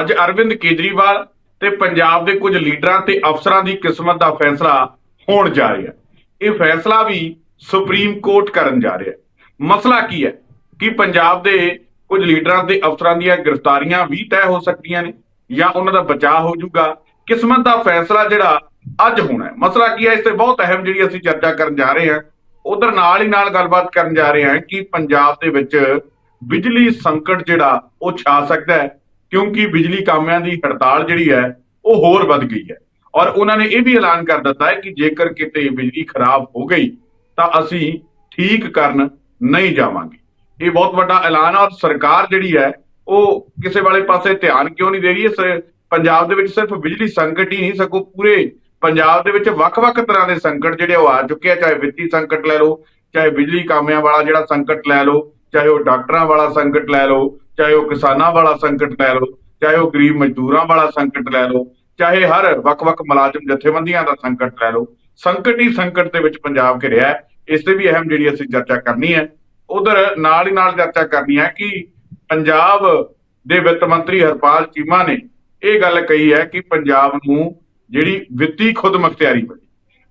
ਅੱਜ ਅਰਵਿੰਦ ਕੇਜਰੀਵਾਲ ਤੇ ਪੰਜਾਬ ਦੇ ਕੁਝ ਲੀਡਰਾਂ ਤੇ ਅਫਸਰਾਂ ਦੀ ਕਿਸਮਤ ਦਾ ਫੈਸਲਾ ਹੋਣ ਜਾ ਰਿਹਾ ਇਹ ਫੈਸਲਾ ਵੀ ਸੁਪਰੀਮ ਕੋਰਟ ਕਰਨ ਜਾ ਰਿਹਾ ਮਸਲਾ ਕੀ ਹੈ ਕਿ ਪੰਜਾਬ ਦੇ ਕੁਝ ਲੀਡਰਾਂ ਤੇ ਅਫਸਰਾਂ ਦੀਆਂ ਗ੍ਰਿਫਤਾਰੀਆਂ ਵੀ ਤੈਅ ਹੋ ਸਕਦੀਆਂ ਨੇ ਜਾਂ ਉਹਨਾਂ ਦਾ ਬਚਾਅ ਹੋ ਜਾਊਗਾ। ਕਿਸਮਤ ਦਾ ਫੈਸਲਾ ਜਿਹੜਾ ਅੱਜ ਹੋਣਾ ਹੈ। ਮਸਲਾ ਕੀ ਹੈ? ਇਸ ਤੇ ਬਹੁਤ ਅਹਿਮ ਜਿਹੜੀ ਅਸੀਂ ਚਰਚਾ ਕਰਨ ਜਾ ਰਹੇ ਹਾਂ। ਉਧਰ ਨਾਲ ਹੀ ਨਾਲ ਗੱਲਬਾਤ ਕਰਨ ਜਾ ਰਹੇ ਹਾਂ ਕਿ ਪੰਜਾਬ ਦੇ ਵਿੱਚ ਬਿਜਲੀ ਸੰਕਟ ਜਿਹੜਾ ਉਹ ਛਾ ਸਕਦਾ ਹੈ। ਕਿਉਂਕਿ ਬਿਜਲੀ ਕਾਮਿਆਂ ਦੀ ਹੜਤਾਲ ਜਿਹੜੀ ਹੈ, ਉਹ ਹੋਰ ਵੱਧ ਗਈ ਹੈ। ਔਰ ਉਹਨਾਂ ਨੇ ਇਹ ਵੀ ਐਲਾਨ ਕਰ ਦਿੱਤਾ ਹੈ ਕਿ ਜੇਕਰ ਕਿਤੇ ਬਿਜਲੀ ਖਰਾਬ ਹੋ ਗਈ, ਤਾਂ ਅਸੀਂ ਠੀਕ ਕਰਨ ਨਹੀਂ ਜਾਵਾਂਗੇ। ਇਹ ਬਹੁਤ ਵੱਡਾ ਐਲਾਨ ਹੈ ਔਰ ਸਰਕਾਰ ਜਿਹੜੀ ਹੈ, ਉਹ ਕਿਸੇ ਵਾਲੇ ਪਾਸੇ ਧਿਆਨ ਕਿਉਂ ਨਹੀਂ ਦੇ ਰਹੀ ਹੈ? ਪੰਜਾਬ ਦੇ ਵਿੱਚ ਸਿਰਫ ਬਿਜਲੀ ਸੰਕਟ ਹੀ ਨਹੀਂ, ਸਗੋਂ ਪੂਰੇ ਪੰਜਾਬ ਦੇ ਵਿੱਚ ਵੱਖ-ਵੱਖ ਤਰ੍ਹਾਂ ਦੇ ਸੰਕਟ ਜਿਹੜੇ ਉਹ ਆ ਚੁੱਕੇ ਆ। ਚਾਹੇ ਵਿੱਤੀ ਸੰਕਟ ਲੈ ਲਓ, ਚਾਹੇ ਬਿਜਲੀ ਕਾਮਿਆਂ ਵਾਲਾ ਜਿਹੜਾ ਸੰਕਟ ਲੈ ਲਓ, ਚਾਹੇ ਉਹ ਡਾਕਟਰਾਂ ਵਾਲਾ ਸੰਕਟ ਲੈ ਲਓ ਚਾਹੇ ਉਹ ਕਿਸਾਨਾਂ ਵਾਲਾ ਸੰਕਟ ਲੈ ਲਓ, ਚਾਹੇ ਉਹ ਗਰੀਬ ਮਜ਼ਦੂਰਾਂ ਵਾਲਾ ਸੰਕਟ ਲੈ ਲਓ, ਚਾਹੇ ਹਰ ਵੱਖ-ਵੱਖ ਮੁਲਾਜ਼ਮ ਜਥੇਬੰਦੀਆਂ ਦਾ ਸੰਕਟ ਲੈ ਲਓ, ਸੰਕਟ ਹੀ ਸੰਕਟ ਦੇ ਵਿੱਚ ਪੰਜਾਬ ਘਿਰਿਆ ਹੈ। ਇਸ ਤੇ ਵੀ ਅਹਿਮ ਜਿਹੜੀ ਅਸੀਂ ਚਰਚਾ ਕਰਨੀ ਹੈ, ਉਧਰ ਨਾਲ ਹੀ ਨਾਲ ਚਰਚਾ ਕਰਨੀ ਹੈ ਕਿ ਪੰਜਾਬ ਦੇ ਵਿੱਤ ਮੰਤਰੀ ਹਰਪਾਲ ਚੀਮਾ ਨੇ ਇਹ ਗੱਲ ਕਹੀ ਹੈ ਕਿ ਪੰਜਾਬ ਨੂੰ ਜਿਹੜੀ ਵਿੱਤੀ ਖੁਦਮੁਖਤਿਆਰੀ ਬਣੀ।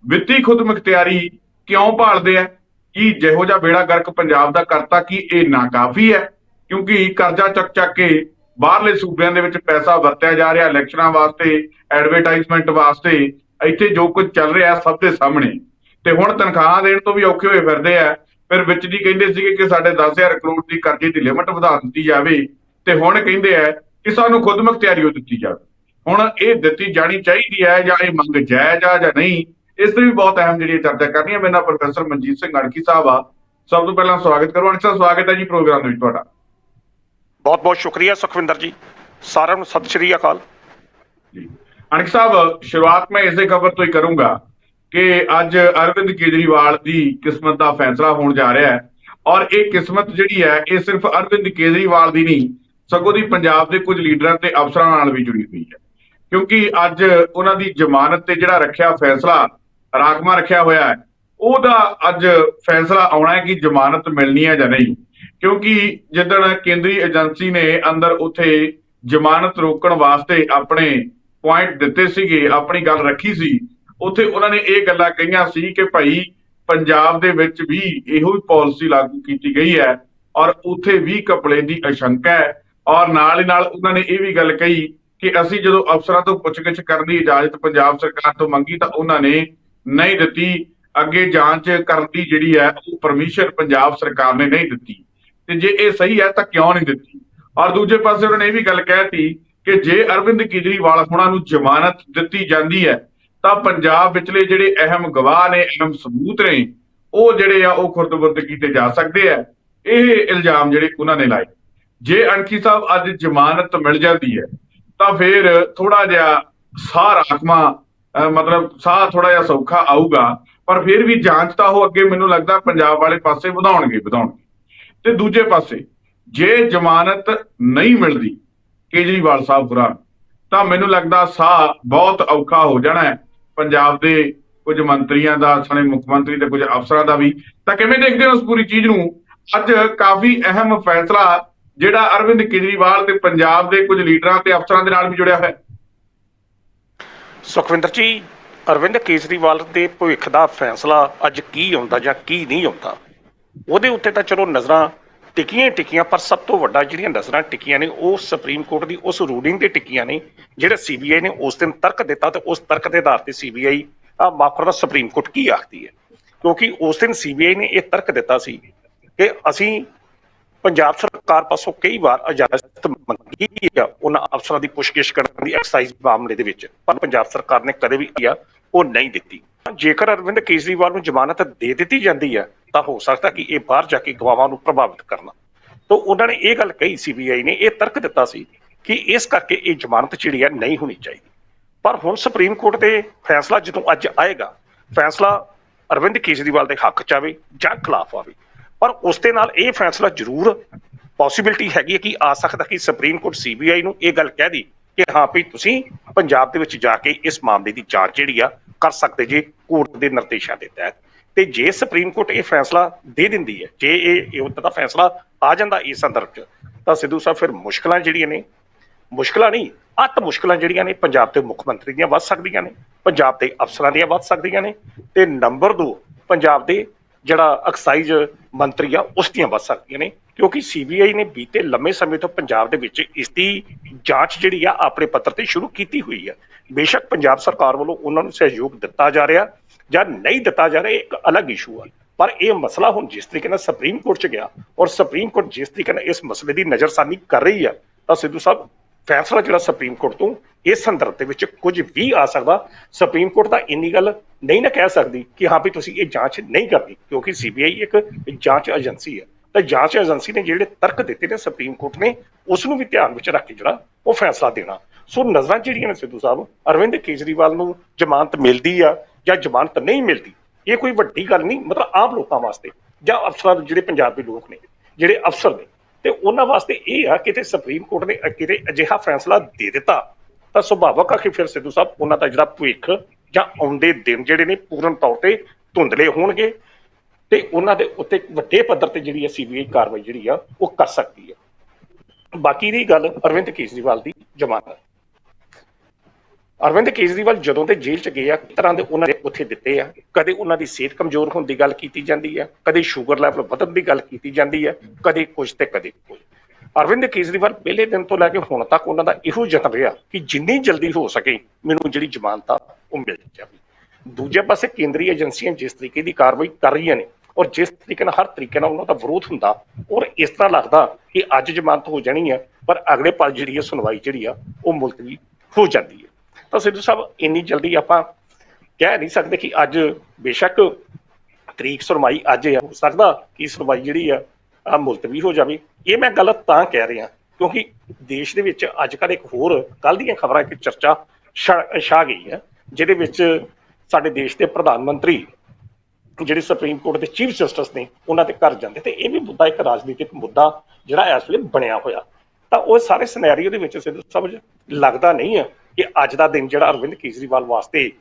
ਵਿੱਤੀ ਖੁਦਮੁਖਤਿਆਰੀ ਕਿਉਂ ਭਾਲਦੇ ਆ? ਕੀ ਜਿਹੋ ਜਿਹਾ ਬੇੜਾ ਗਰਕ ਪੰਜਾਬ ਦਾ ਕਰਤਾ, ਕਿ ਇਹ ਨਾਕਾਫੀ ਹੈ? ਕਿਉਂਕਿ ਕਰਜ਼ਾ ਚੱਕ ਚੱਕ ਕੇ ਬਾਹਰਲੇ ਸੂਬਿਆਂ ਦੇ ਵਿੱਚ ਪੈਸਾ ਵਰਤਿਆ ਜਾ ਰਿਹਾ ਇਲੈਕਸ਼ਨਾਂ ਵਾਸਤੇ, ਐਡਵਰਟਾਈਜ਼ਮੈਂਟ ਵਾਸਤੇ, ਇੱਥੇ ਜੋ ਕੁਝ ਚੱਲ ਰਿਹਾ ਸਭ ਦੇ ਸਾਹਮਣੇ। ਤੇ ਹੁਣ ਤਨਖਾਹਾਂ ਦੇਣ ਤੋਂ ਵੀ ਔਖੇ ਹੋਏ ਫਿਰਦੇ ਆ। ਫਿਰ ਵਿੱਚ ਦੀ ਕਹਿੰਦੇ ਸੀਗੇ ਕਿ ਸਾਡੇ 10000 ਕਰੋੜ ਦੀ ਕਰਜ਼ੇ ਦੀ ਲਿਮਟ ਵਧਾ ਦਿੱਤੀ ਜਾਵੇ। ਤੇ ਹੁਣ ਕਹਿੰਦੇ ਆ ਕਿ ਸਾਨੂੰ ਖੁਦ ਮੁਖਤਿਆਰੀ ਉਹ ਦਿੱਤੀ ਜਾਵੇ। ਹੁਣ ਇਹ ਦਿੱਤੀ ਜਾਣੀ ਚਾਹੀਦੀ ਹੈ ਜਾਂ ਇਹ ਮੰਗ ਜਾਇਜ਼ ਆ ਜਾਂ ਨਹੀਂ, ਇਸ ਤੇ ਵੀ ਬਹੁਤ ਅਹਿਮ ਜਿਹੜੀ ਚਰਚਾ ਕਰਨੀ ਹੈ ਮੇਰੇ ਨਾਲ ਪ੍ਰੋਫੈਸਰ ਮਨਜੀਤ ਸਿੰਘ ਅੜਕੀ ਸਾਹਿਬ ਆ। ਸਭ ਤੋਂ ਪਹਿਲਾਂ ਸਵਾਗਤ ਕਰੋ। ਅਣਖ ਸਾਹਿਬ, ਸਵਾਗਤ ਹੈ ਜੀ ਪ੍ਰੋਗਰਾਮ ਦੇ ਵਿੱਚ ਤੁਹਾਡਾ। ਬਹੁਤ ਬਹੁਤ ਸ਼ੁਕਰੀਆ ਸੁਖਵਿੰਦਰ ਜੀ। ਸਾਰਿਆਂ ਨੂੰ ਸਤਿ ਸ਼੍ਰੀ ਅਕਾਲ। ਜੀ। ਅਣਖ ਸਾਹਿਬ, ਸ਼ੁਰੂਆਤ ਮੈਂ ਇਸੇ ਖਬਰ ਤੋਂ ਹੀ ਕਰੂੰਗਾ ਕਿ ਅੱਜ ਅਰਵਿੰਦ ਕੇਜਰੀਵਾਲ ਦੀ ਕਿਸਮਤ ਦਾ ਫੈਸਲਾ ਹੋਣ ਜਾ ਰਿਹਾ ਹੈ ਔਰ ਇਹ ਕਿਸਮਤ ਜਿਹੜੀ ਹੈ, ਇਹ ਸਿਰਫ ਅਰਵਿੰਦ ਕੇਜਰੀਵਾਲ ਦੀ ਨਹੀਂ, ਸਗੋਂ ਦੀ ਪੰਜਾਬ ਦੇ ਕੁਝ ਲੀਡਰਾਂ ਤੇ ਅਫਸਰਾਂ ਨਾਲ ਵੀ ਜੁੜੀ ਹੋਈ ਹੈ। ਕਿਉਂਕਿ ਅੱਜ ਉਹਨਾਂ ਦੀ ਜ਼ਮਾਨਤ ਤੇ ਜਿਹੜਾ ਰੱਖਿਆ ਫੈਸਲਾ, ਰਾਖਵਾ ਰੱਖਿਆ ਹੋਇਆ ਹੈ, ਉਹਦਾ ਅੱਜ ਫੈਸਲਾ ਆਉਣਾ ਹੈ ਕਿ ਜ਼ਮਾਨਤ ਮਿਲਣੀ ਹੈ ਜਾਂ ਨਹੀਂ। ਕਿਉਂਕਿ ਜਿੱਦਣ ਕੇਂਦਰੀ ਏਜੰਸੀ ਨੇ ਅੰਦਰ ਉਥੇ ਜ਼ਮਾਨਤ ਰੋਕਣ ਵਾਸਤੇ ਆਪਣੇ ਪੁਆਇੰਟ ਦਿੱਤੇ ਸੀਗੇ, ਆਪਣੀ ਗੱਲ ਰੱਖੀ ਸੀ, ਉਥੇ ਉਹਨਾਂ ਨੇ ਇਹ ਗੱਲਾਂ ਕਹੀਆਂ ਸੀ ਕਿ ਭਾਈ ਪੰਜਾਬ ਦੇ ਵਿੱਚ ਵੀ ਇਹੋ ਹੀ ਪਾਲਿਸੀ ਲਾਗੂ ਕੀਤੀ ਗਈ ਹੈ ਔਰ ਉਥੇ ਵੀ ਕਪੜੇ ਦੀ ਅਸ਼ੰਕਾ ਹੈ ਔਰ ਨਾਲ ਹੀ ਨਾਲ ਉਹਨਾਂ ਨੇ ਇਹ ਵੀ ਗੱਲ ਕਹੀ ਕਿ ਅਸੀਂ ਜਦੋਂ ਅਫਸਰਾਂ ਤੋਂ ਪੁੱਛਗਿੱਛ ਕਰਨ ਦੀ ਇਜਾਜ਼ਤ ਪੰਜਾਬ ਸਰਕਾਰ ਤੋਂ ਮੰਗੀ ਤਾਂ ਉਹਨਾਂ ਨੇ ਨਹੀਂ ਦਿੱਤੀ, ਅੱਗੇ ਜਾਂਚ ਕਰਨ ਦੀ ਜਿਹੜੀ ਹੈ ਉਹ ਪਰਮਿਸ਼ਨ ਪੰਜਾਬ ਸਰਕਾਰ ਨੇ ਨਹੀਂ ਦਿੱਤੀ। ਤੇ ਜੇ ਇਹ ਸਹੀ ਹੈ ਤਾਂ ਕਿਉਂ ਨਹੀਂ ਦਿੱਤੀ? ਔਰ ਦੂਜੇ ਪਾਸੇ ਉਹਨਾਂ ਨੇ ਇਹ ਵੀ ਗੱਲ ਕਹਿਤੀ ਕਿ ਜੇ ਅਰਵਿੰਦ ਕੇਜਰੀਵਾਲ ਹੁਣਾਂ ਨੂੰ ਜ਼ਮਾਨਤ ਦਿੱਤੀ ਜਾਂਦੀ ਹੈ, ਤਾਂ ਪੰਜਾਬ ਵਿਚਲੇ ਜਿਹੜੇ ਅਹਿਮ ਗਵਾਹ ਨੇ, ਅਹਿਮ ਸਬੂਤ ਨੇ, ਉਹ ਜਿਹੜੇ ਆ ਉਹ ਖੁਰਦਬੁਰਦ ਕੀਤੇ ਜਾ ਸਕਦੇ ਆ। ਇਹ ਇਲਜ਼ਾਮ ਜਿਹੜੇ ਉਹਨਾਂ ਨੇ ਲਾਏ। ਜੇ ਅਣਖੀ ਸਾਹਿਬ ਅੱਜ ਜ਼ਮਾਨਤ ਮਿਲ ਜਾਂਦੀ ਹੈ, ਤਾਂ ਫਿਰ ਥੋੜਾ ਜਿਹਾ ਸਾਹ ਰਾਖਵਾ ਮਤਲਬ ਸਾਹ ਥੋੜਾ ਜਿਹਾ ਸੌਖਾ ਆਊਗਾ, ਪਰ ਫਿਰ ਵੀ ਜਾਂਚ ਤਾਂ ਉਹ ਅੱਗੇ ਮੈਨੂੰ ਲੱਗਦਾ ਪੰਜਾਬ ਵਾਲੇ ਪਾਸੇ ਵਧਾਉਣਗੇ ਵਧਾਉਣਗੇ। ਤੇ ਦੂਜੇ ਪਾਸੇ ਜੇ ਜ਼ਮਾਨਤ ਨਹੀਂ ਮਿਲਦੀ ਕੇਜਰੀਵਾਲ ਸਾਹਿਬ ਹੋਰਾਂ ਤਾਂ ਮੈਨੂੰ ਲੱਗਦਾ ਸਾਹ ਬਹੁਤ ਔਖਾ ਹੋ ਜਾਣਾ ਹੈ। ਪੰਜਾਬ ਦੇ ਕੁਝ ਮੰਤਰੀਆਂ ਦਾ ਸਣੇ ਮੁੱਖ ਮੰਤਰੀ ਤੇ ਕੁਝ ਅਫਸਰਾਂ ਦਾ ਵੀ। ਤਾਂ ਕਿਵੇਂ ਦੇਖਦੇ ਹੋ ਉਸ ਪੂਰੀ ਚੀਜ਼ ਨੂੰ? ਅੱਜ ਕਾਫੀ ਅਹਿਮ ਫੈਸਲਾ ਜਿਹੜਾ ਅਰਵਿੰਦ ਕੇਜਰੀਵਾਲ ਤੇ ਪੰਜਾਬ ਦੇ ਕੁਝ ਲੀਡਰਾਂ ਤੇ ਅਫਸਰਾਂ ਦੇ ਨਾਲ ਵੀ ਜੁੜਿਆ ਹੋਇਆ ਹੈ। ਸੁਖਵਿੰਦਰ ਜੀ, ਅਰਵਿੰਦ ਕੇਜਰੀਵਾਲ ਦੇ ਭਵਿੱਖ ਦਾ ਫੈਸਲਾ ਅੱਜ ਕੀ ਆਉਂਦਾ ਜਾਂ ਕੀ ਨਹੀਂ ਆਉਂਦਾ? ਉਹਦੇ ਉੱਤੇ ਤਾਂ ਚਲੋ ਨਜ਼ਰਾਂ ਟਿਕੀਆਂ ਹੀ ਟਿਕੀਆਂ, ਪਰ ਸਭ ਤੋਂ ਵੱਡਾ ਜਿਹੜੀਆਂ ਨਜ਼ਰਾਂ ਟਿਕੀਆਂ ਨੇ, ਉਹ ਸੁਪਰੀਮ ਕੋਰਟ ਦੀ ਉਸ ਰੂਲਿੰਗ ਤੇ ਟਿਕੀਆਂ ਨੇ, ਜਿਹੜਾ ਸੀਬੀਆਈ ਨੇ ਉਸ ਦਿਨ ਤਰਕ ਦਿੱਤਾ ਤੇ ਉਸ ਤਰਕ ਦੇ ਆਧਾਰ ਤੇ ਸੀਬੀਆਈ ਆ ਮਾਫ ਕਰਦਾ ਸੁਪਰੀਮ ਕੋਰਟ ਕੀ ਆਖਦੀ ਹੈ? ਕਿਉਂਕਿ ਉਸ ਦਿਨ ਸੀਬੀਆਈ ਨੇ ਇਹ ਤਰਕ ਦਿੱਤਾ ਸੀ ਕਿ ਅਸੀਂ ਪੰਜਾਬ ਸਰਕਾਰ ਪਾਸੋਂ ਕਈ ਵਾਰ ਇਜਾਜ਼ਤ ਮੰਗੀ ਹੈ ਉਹਨਾਂ ਅਫਸਰਾਂ ਦੀ ਪੁੱਛਗਿੱਛ ਕਰਨ ਦੀ ਐਕਸਾਈਜ਼ ਮਾਮਲੇ ਦੇ ਵਿੱਚ, ਪਰ ਪੰਜਾਬ ਸਰਕਾਰ ਨੇ ਕਦੇ ਵੀ ਆ, ਉਹ ਨਹੀਂ ਦਿੱਤੀ। ਜੇਕਰ ਅਰਵਿੰਦ ਕੇਜਰੀਵਾਲ ਨੂੰ ਜ਼ਮਾਨਤ ਦੇ ਦਿੱਤੀ ਜਾਂਦੀ ਹੈ ਤਾਂ ਹੋ ਸਕਦਾ ਕਿ ਇਹ ਬਾਹਰ ਜਾ ਕੇ ਗਵਾਹਾਂ ਨੂੰ ਪ੍ਰਭਾਵਿਤ ਕਰਨਾ। ਤਾਂ ਉਹਨਾਂ ਨੇ ਇਹ ਗੱਲ ਕਹੀ ਸੀਬੀਆਈ ਨੇ, ਇਹ ਤਰਕ ਦਿੱਤਾ ਸੀ ਕਿ ਇਸ ਕਰਕੇ ਇਹ ਜ਼ਮਾਨਤ ਜਿਹੜੀ ਹੈ ਨਹੀਂ ਹੋਣੀ ਚਾਹੀਦੀ। ਪਰ ਹੁਣ ਸੁਪਰੀਮ ਕੋਰਟ ਦੇ ਫੈਸਲਾ ਜਦੋਂ ਅੱਜ ਆਏਗਾ, ਫੈਸਲਾ ਅਰਵਿੰਦ ਕੇਜਰੀਵਾਲ ਦੇ ਹੱਕ ਚ ਆਵੇ ਜਾਂ ਖਿਲਾਫ ਆਵੇ, ਪਰ ਉਸ ਦੇ ਨਾਲ ਇਹ ਫੈਸਲਾ ਜ਼ਰੂਰ ਪੋਸਿਬਿਲਿਟੀ ਹੈਗੀ ਹੈ ਕਿ ਆ ਸਕਦਾ ਕਿ ਸੁਪਰੀਮ ਕੋਰਟ ਸੀਬੀਆਈ ਨੂੰ ਇਹ ਗੱਲ ਕਹਿ ਦੀ ਕਿ ਹਾਂ ਵੀ ਤੁਸੀਂ ਪੰਜਾਬ ਦੇ ਵਿੱਚ ਜਾ ਕੇ ਇਸ ਮਾਮਲੇ ਦੀ ਜਾਂਚ ਜਿਹੜੀ ਆ ਕਰ ਸਕਦੇ ਜੇ ਕੋਰਟ ਦੇ ਨਿਰਦੇਸ਼ਾਂ ਦੇ ਤਹਿਤ। ਤੇ ਜੇ ਸੁਪਰੀਮ ਕੋਰਟ ਇਹ ਫੈਸਲਾ ਦੇ ਦਿੰਦੀ ਹੈ, ਜੇ ਇਹ ਇਹ ਦਾ ਫੈਸਲਾ ਆ ਜਾਂਦਾ ਇਸ ਸੰਦਰਭ ਚ, ਤਾਂ ਸਿੱਧੂ ਸਾਹਿਬ ਫਿਰ ਮੁਸ਼ਕਲਾਂ ਜਿਹੜੀਆਂ ਨੇ, ਮੁਸ਼ਕਲਾਂ ਨਹੀਂ, ਅੱਤ ਮੁਸ਼ਕਲਾਂ ਜਿਹੜੀਆਂ ਨੇ ਪੰਜਾਬ ਦੇ ਮੁੱਖ ਮੰਤਰੀ ਦੀਆਂ ਵੱਧ ਸਕਦੀਆਂ ਨੇ, ਪੰਜਾਬ ਦੇ ਅਫਸਰਾਂ ਦੀਆਂ ਵੱਧ ਸਕਦੀਆਂ ਨੇ ਤੇ ਨੰਬਰ 2 ਪੰਜਾਬ ਦੇ ਜਿਹੜਾ ਐਕਸਾਈਜ਼ ਮੰਤਰੀ ਆ ਉਸ ਦੀਆਂ ਵੱਧ ਸਕਦੀਆਂ ਨੇ, ਕਿਉਂਕਿ ਸੀਬੀਆਈ ਨੇ ਬੀਤੇ ਲੰਮੇ ਸਮੇਂ ਤੋਂ ਪੰਜਾਬ ਦੇ ਵਿੱਚ ਇਸ ਦੀ ਜਾਂਚ ਜਿਹੜੀ ਆ ਆਪਣੇ ਪੱਤਰ ਤੇ ਸ਼ੁਰੂ ਕੀਤੀ ਹੋਈ ਆ। ਬੇਸ਼ੱਕ ਪੰਜਾਬ ਸਰਕਾਰ ਵੱਲੋਂ ਉਹਨਾਂ ਨੂੰ ਸਹਿਯੋਗ ਦਿੱਤਾ ਜਾ ਰਿਹਾ ਜਾਂ ਨਹੀਂ ਦਿੱਤਾ ਜਾ ਰਿਹਾ ਇੱਕ ਅਲੱਗ ਇਸ਼ੂ ਆ। ਪਰ ਇਹ ਮਸਲਾ ਹੁਣ ਜਿਸ ਤਰੀਕੇ ਨਾਲ ਸੁਪਰੀਮ ਕੋਰਟ 'ਚ ਗਿਆ ਔਰ ਸੁਪਰੀਮ ਕੋਰਟ ਜਿਸ ਤਰੀਕੇ ਨਾਲ ਇਸ ਮਸਲੇ ਦੀ ਨਜ਼ਰਸਾਨੀ ਕਰ ਰਹੀ ਹੈ ਤਾਂ ਸਿੱਧੂ ਸਾਹਿਬ ਫੈਸਲਾ ਜਿਹੜਾ ਸੁਪਰੀਮ ਕੋਰਟ ਤੋਂ ਇਸ ਸੰਦਰਭ ਦੇ ਵਿੱਚ ਕੁਝ ਵੀ ਆ ਸਕਦਾ। ਸੁਪਰੀਮ ਕੋਰਟ ਤਾਂ ਇੰਨੀ ਗੱਲ ਨਹੀਂ ਨਾ ਕਹਿ ਸਕਦੀ ਕਿ ਹਾਂ ਵੀ ਤੁਸੀਂ ਇਹ ਜਾਂਚ ਨਹੀਂ ਕਰਨੀ, ਕਿਉਂਕਿ ਸੀਬੀਆਈ ਇੱਕ ਜਾਂਚ ਏਜੰਸੀ ਹੈ ਤਾਂ ਜਾਂਚ ਏਜੰਸੀ ਨੇ ਜਿਹੜੇ ਤਰਕ ਦਿੱਤੇ ਨੇ ਸੁਪਰੀਮ ਕੋਰਟ ਨੇ, ਉਸ ਨੂੰ ਵੀ ਧਿਆਨ ਵਿੱਚ ਰੱਖ ਕੇ ਜਿਹੜਾ ਉਹ ਫੈਸਲਾ ਦੇਣਾ। ਸੋ ਨਜ਼ਰਾਂ ਜਿਹੜੀਆਂ ਨੇ ਸਿੱਧੂ ਸਾਹਿਬ, ਅਰਵਿੰਦ ਕੇਜਰੀਵਾਲ ਨੂੰ ਜ਼ਮਾਨਤ ਮਿਲਦੀ ਆ ਜਾਂ ਜ਼ਮਾਨਤ ਨਹੀਂ ਮਿਲਦੀ, ਇਹ ਕੋਈ ਵੱਡੀ ਗੱਲ ਨਹੀਂ, ਮਤਲਬ ਆਮ ਲੋਕਾਂ ਵਾਸਤੇ ਜਾਂ ਅਫਸਰਾਂ ਜਿਹੜੇ ਪੰਜਾਬ ਦੇ ਲੋਕ ਨੇ, ਜਿਹੜੇ ਅਫਸਰ ਨੇ, ਤੇ ਉਹਨਾਂ ਵਾਸਤੇ ਇਹ ਆ ਕਿ ਤੇ ਸੁਪਰੀਮ ਕੋਰਟ ਨੇ ਕਿਤੇ ਅਜਿਹਾ ਫੈਸਲਾ ਦੇ ਦਿੱਤਾ, ਤਾਂ ਸੁਭਾਵਕ ਆ ਕਿ ਫਿਰ ਸਿੱਧੂ ਸਾਹਿਬ ਉਹਨਾਂ ਦਾ ਜਿਹੜਾ ਭਵਿੱਖ ਜਾਂ ਆਉਂਦੇ ਦਿਨ ਜਿਹੜੇ ਨੇ ਪੂਰਨ ਤੌਰ ਤੇ ਧੁੰਦਲੇ ਹੋਣਗੇ, ਤੇ ਉਹਨਾਂ ਦੇ ਉੱਤੇ ਵੱਡੇ ਪੱਧਰ ਤੇ ਜਿਹੜੀ ਹੈ ਸੀਬੀਆਈ ਕਾਰਵਾਈ ਜਿਹੜੀ ਆ, ਉਹ ਕਰ ਸਕਦੀ ਹੈ ਬਾਕੀ ਦੀ ਗੱਲ ਅਰਵਿੰਦ ਕੇਜਰੀਵਾਲ ਦੀ ਜ਼ਮਾਨਤ। ਅਰਵਿੰਦ ਕੇਜਰੀਵਾਲ ਜਦੋਂ ਦੇ ਜੇਲ੍ਹ ਚ ਗਏ ਆ ਤਰ੍ਹਾਂ ਦੇ ਉਹਨਾਂ ਨੇ ਉੱਥੇ ਦਿੱਤੇ ਆ? ਕਦੇ ਉਹਨਾਂ ਦੀ ਸਿਹਤ ਕਮਜ਼ੋਰ ਹੋਣ ਦੀ ਗੱਲ ਕੀਤੀ ਜਾਂਦੀ ਹੈ ਕਦੇ ਸ਼ੂਗਰ ਲੈਵਲ ਵਧਣ ਦੀ ਗੱਲ ਕੀਤੀ ਜਾਂਦੀ ਹੈ ਕਦੇ ਕੁਝ ਤੇ ਕਦੇ ਕੁਝ ਅਰਵਿੰਦ ਕੇਜਰੀਵਾਲ ਪਹਿਲੇ ਦਿਨ ਤੋਂ ਲੈ ਕੇ ਹੁਣ ਤੱਕ ਉਹਨਾਂ ਦਾ ਇਹੋ ਯਤਨ ਰਿਹਾ ਕਿ ਜਿੰਨੀ ਜਲਦੀ ਹੋ ਸਕੇ ਮੈਨੂੰ ਜਿਹੜੀ ਜ਼ਮਾਨਤ ਆ, ਉਹ ਮਿਲ ਜਾਵੇ। ਦੂਜੇ ਪਾਸੇ ਕੇਂਦਰੀ ਏਜੰਸੀਆਂ ਜਿਸ ਤਰੀਕੇ ਦੀ ਕਾਰਵਾਈ ਕਰ ਰਹੀਆਂ ਨੇ ਔਰ ਜਿਸ ਤਰੀਕੇ ਨਾਲ, ਹਰ ਤਰੀਕੇ ਨਾਲ ਉਹਨਾਂ ਦਾ ਵਿਰੋਧ ਹੁੰਦਾ ਔਰ ਇਸ ਤਰ੍ਹਾਂ ਲੱਗਦਾ ਕਿ ਅੱਜ ਜ਼ਮਾਨਤ ਹੋ ਜਾਣੀ ਹੈ ਪਰ ਅਗਲੇ ਪਲ ਜਿਹੜੀ ਹੈ ਸੁਣਵਾਈ ਜਿਹੜੀ ਆ, ਉਹ ਮੁਲਤਵੀ ਹੋ ਜਾਂਦੀ ਹੈ ਤਾਂ ਸਿੱਧੂ ਸਾਹਿਬ, ਇੰਨੀ ਜਲਦੀ ਆਪਾਂ ਕਹਿ ਨਹੀਂ ਸਕਦੇ ਕਿ ਅੱਜ ਬੇਸ਼ੱਕ ਤਰੀਕ ਸੁਣਵਾਈ ਅੱਜ ਹੈ ਹੋ ਸਕਦਾ ਕਿ ਸੁਣਵਾਈ ਜਿਹੜੀ ਆ ਆ ਮੁਲਤਵੀ ਹੋ ਜਾਵੇ। ਇਹ ਮੈਂ ਗੱਲ ਤਾਂ ਕਹਿ ਰਿਹਾ, ਕਿਉਂਕਿ ਦੇਸ਼ ਦੇ ਵਿੱਚ ਅੱਜ ਕੱਲ੍ਹ ਇੱਕ ਹੋਰ ਕੱਲ ਦੀਆਂ ਖਬਰਾਂ ਇੱਕ ਚਰਚਾ ਛਾ ਗਈ ਹੈ ਜਿਹਦੇ ਵਿੱਚ ਸਾਡੇ ਦੇਸ਼ ਦੇ ਪ੍ਰਧਾਨ ਮੰਤਰੀ, ਜਿਹੜੇ ਸੁਪਰੀਮ ਕੋਰਟ ਦੇ ਚੀਫ ਜਸਟਿਸ ਨੇ, ਉਹਨਾਂ ਦੇ ਘਰ ਜਾਂਦੇ। ਤੇ ਇਹ ਵੀ ਮੁੱਦਾ ਇੱਕ ਰਾਜਨੀਤਿਕ ਮੁੱਦਾ ਜਿਹੜਾ ਇਸ ਵੇਲੇ ਬਣਿਆ ਹੋਇਆ। ਤਾਂ ਉਹ ਸਾਰੇ ਸਿਨੈਰੀਓ ਦੇ ਵਿੱਚ ਸਿੱਧੂ ਸਾਹਿਬ, ਲੱਗਦਾ ਨਹੀਂ ਹੈ ਕਿ ਅੱਜ ਦਾ ਦਿਨ ਜਿਹੜਾ ਅਰਵਿੰਦ ਕੇਜਰੀਵਾਲ ਵਾਸਤੇ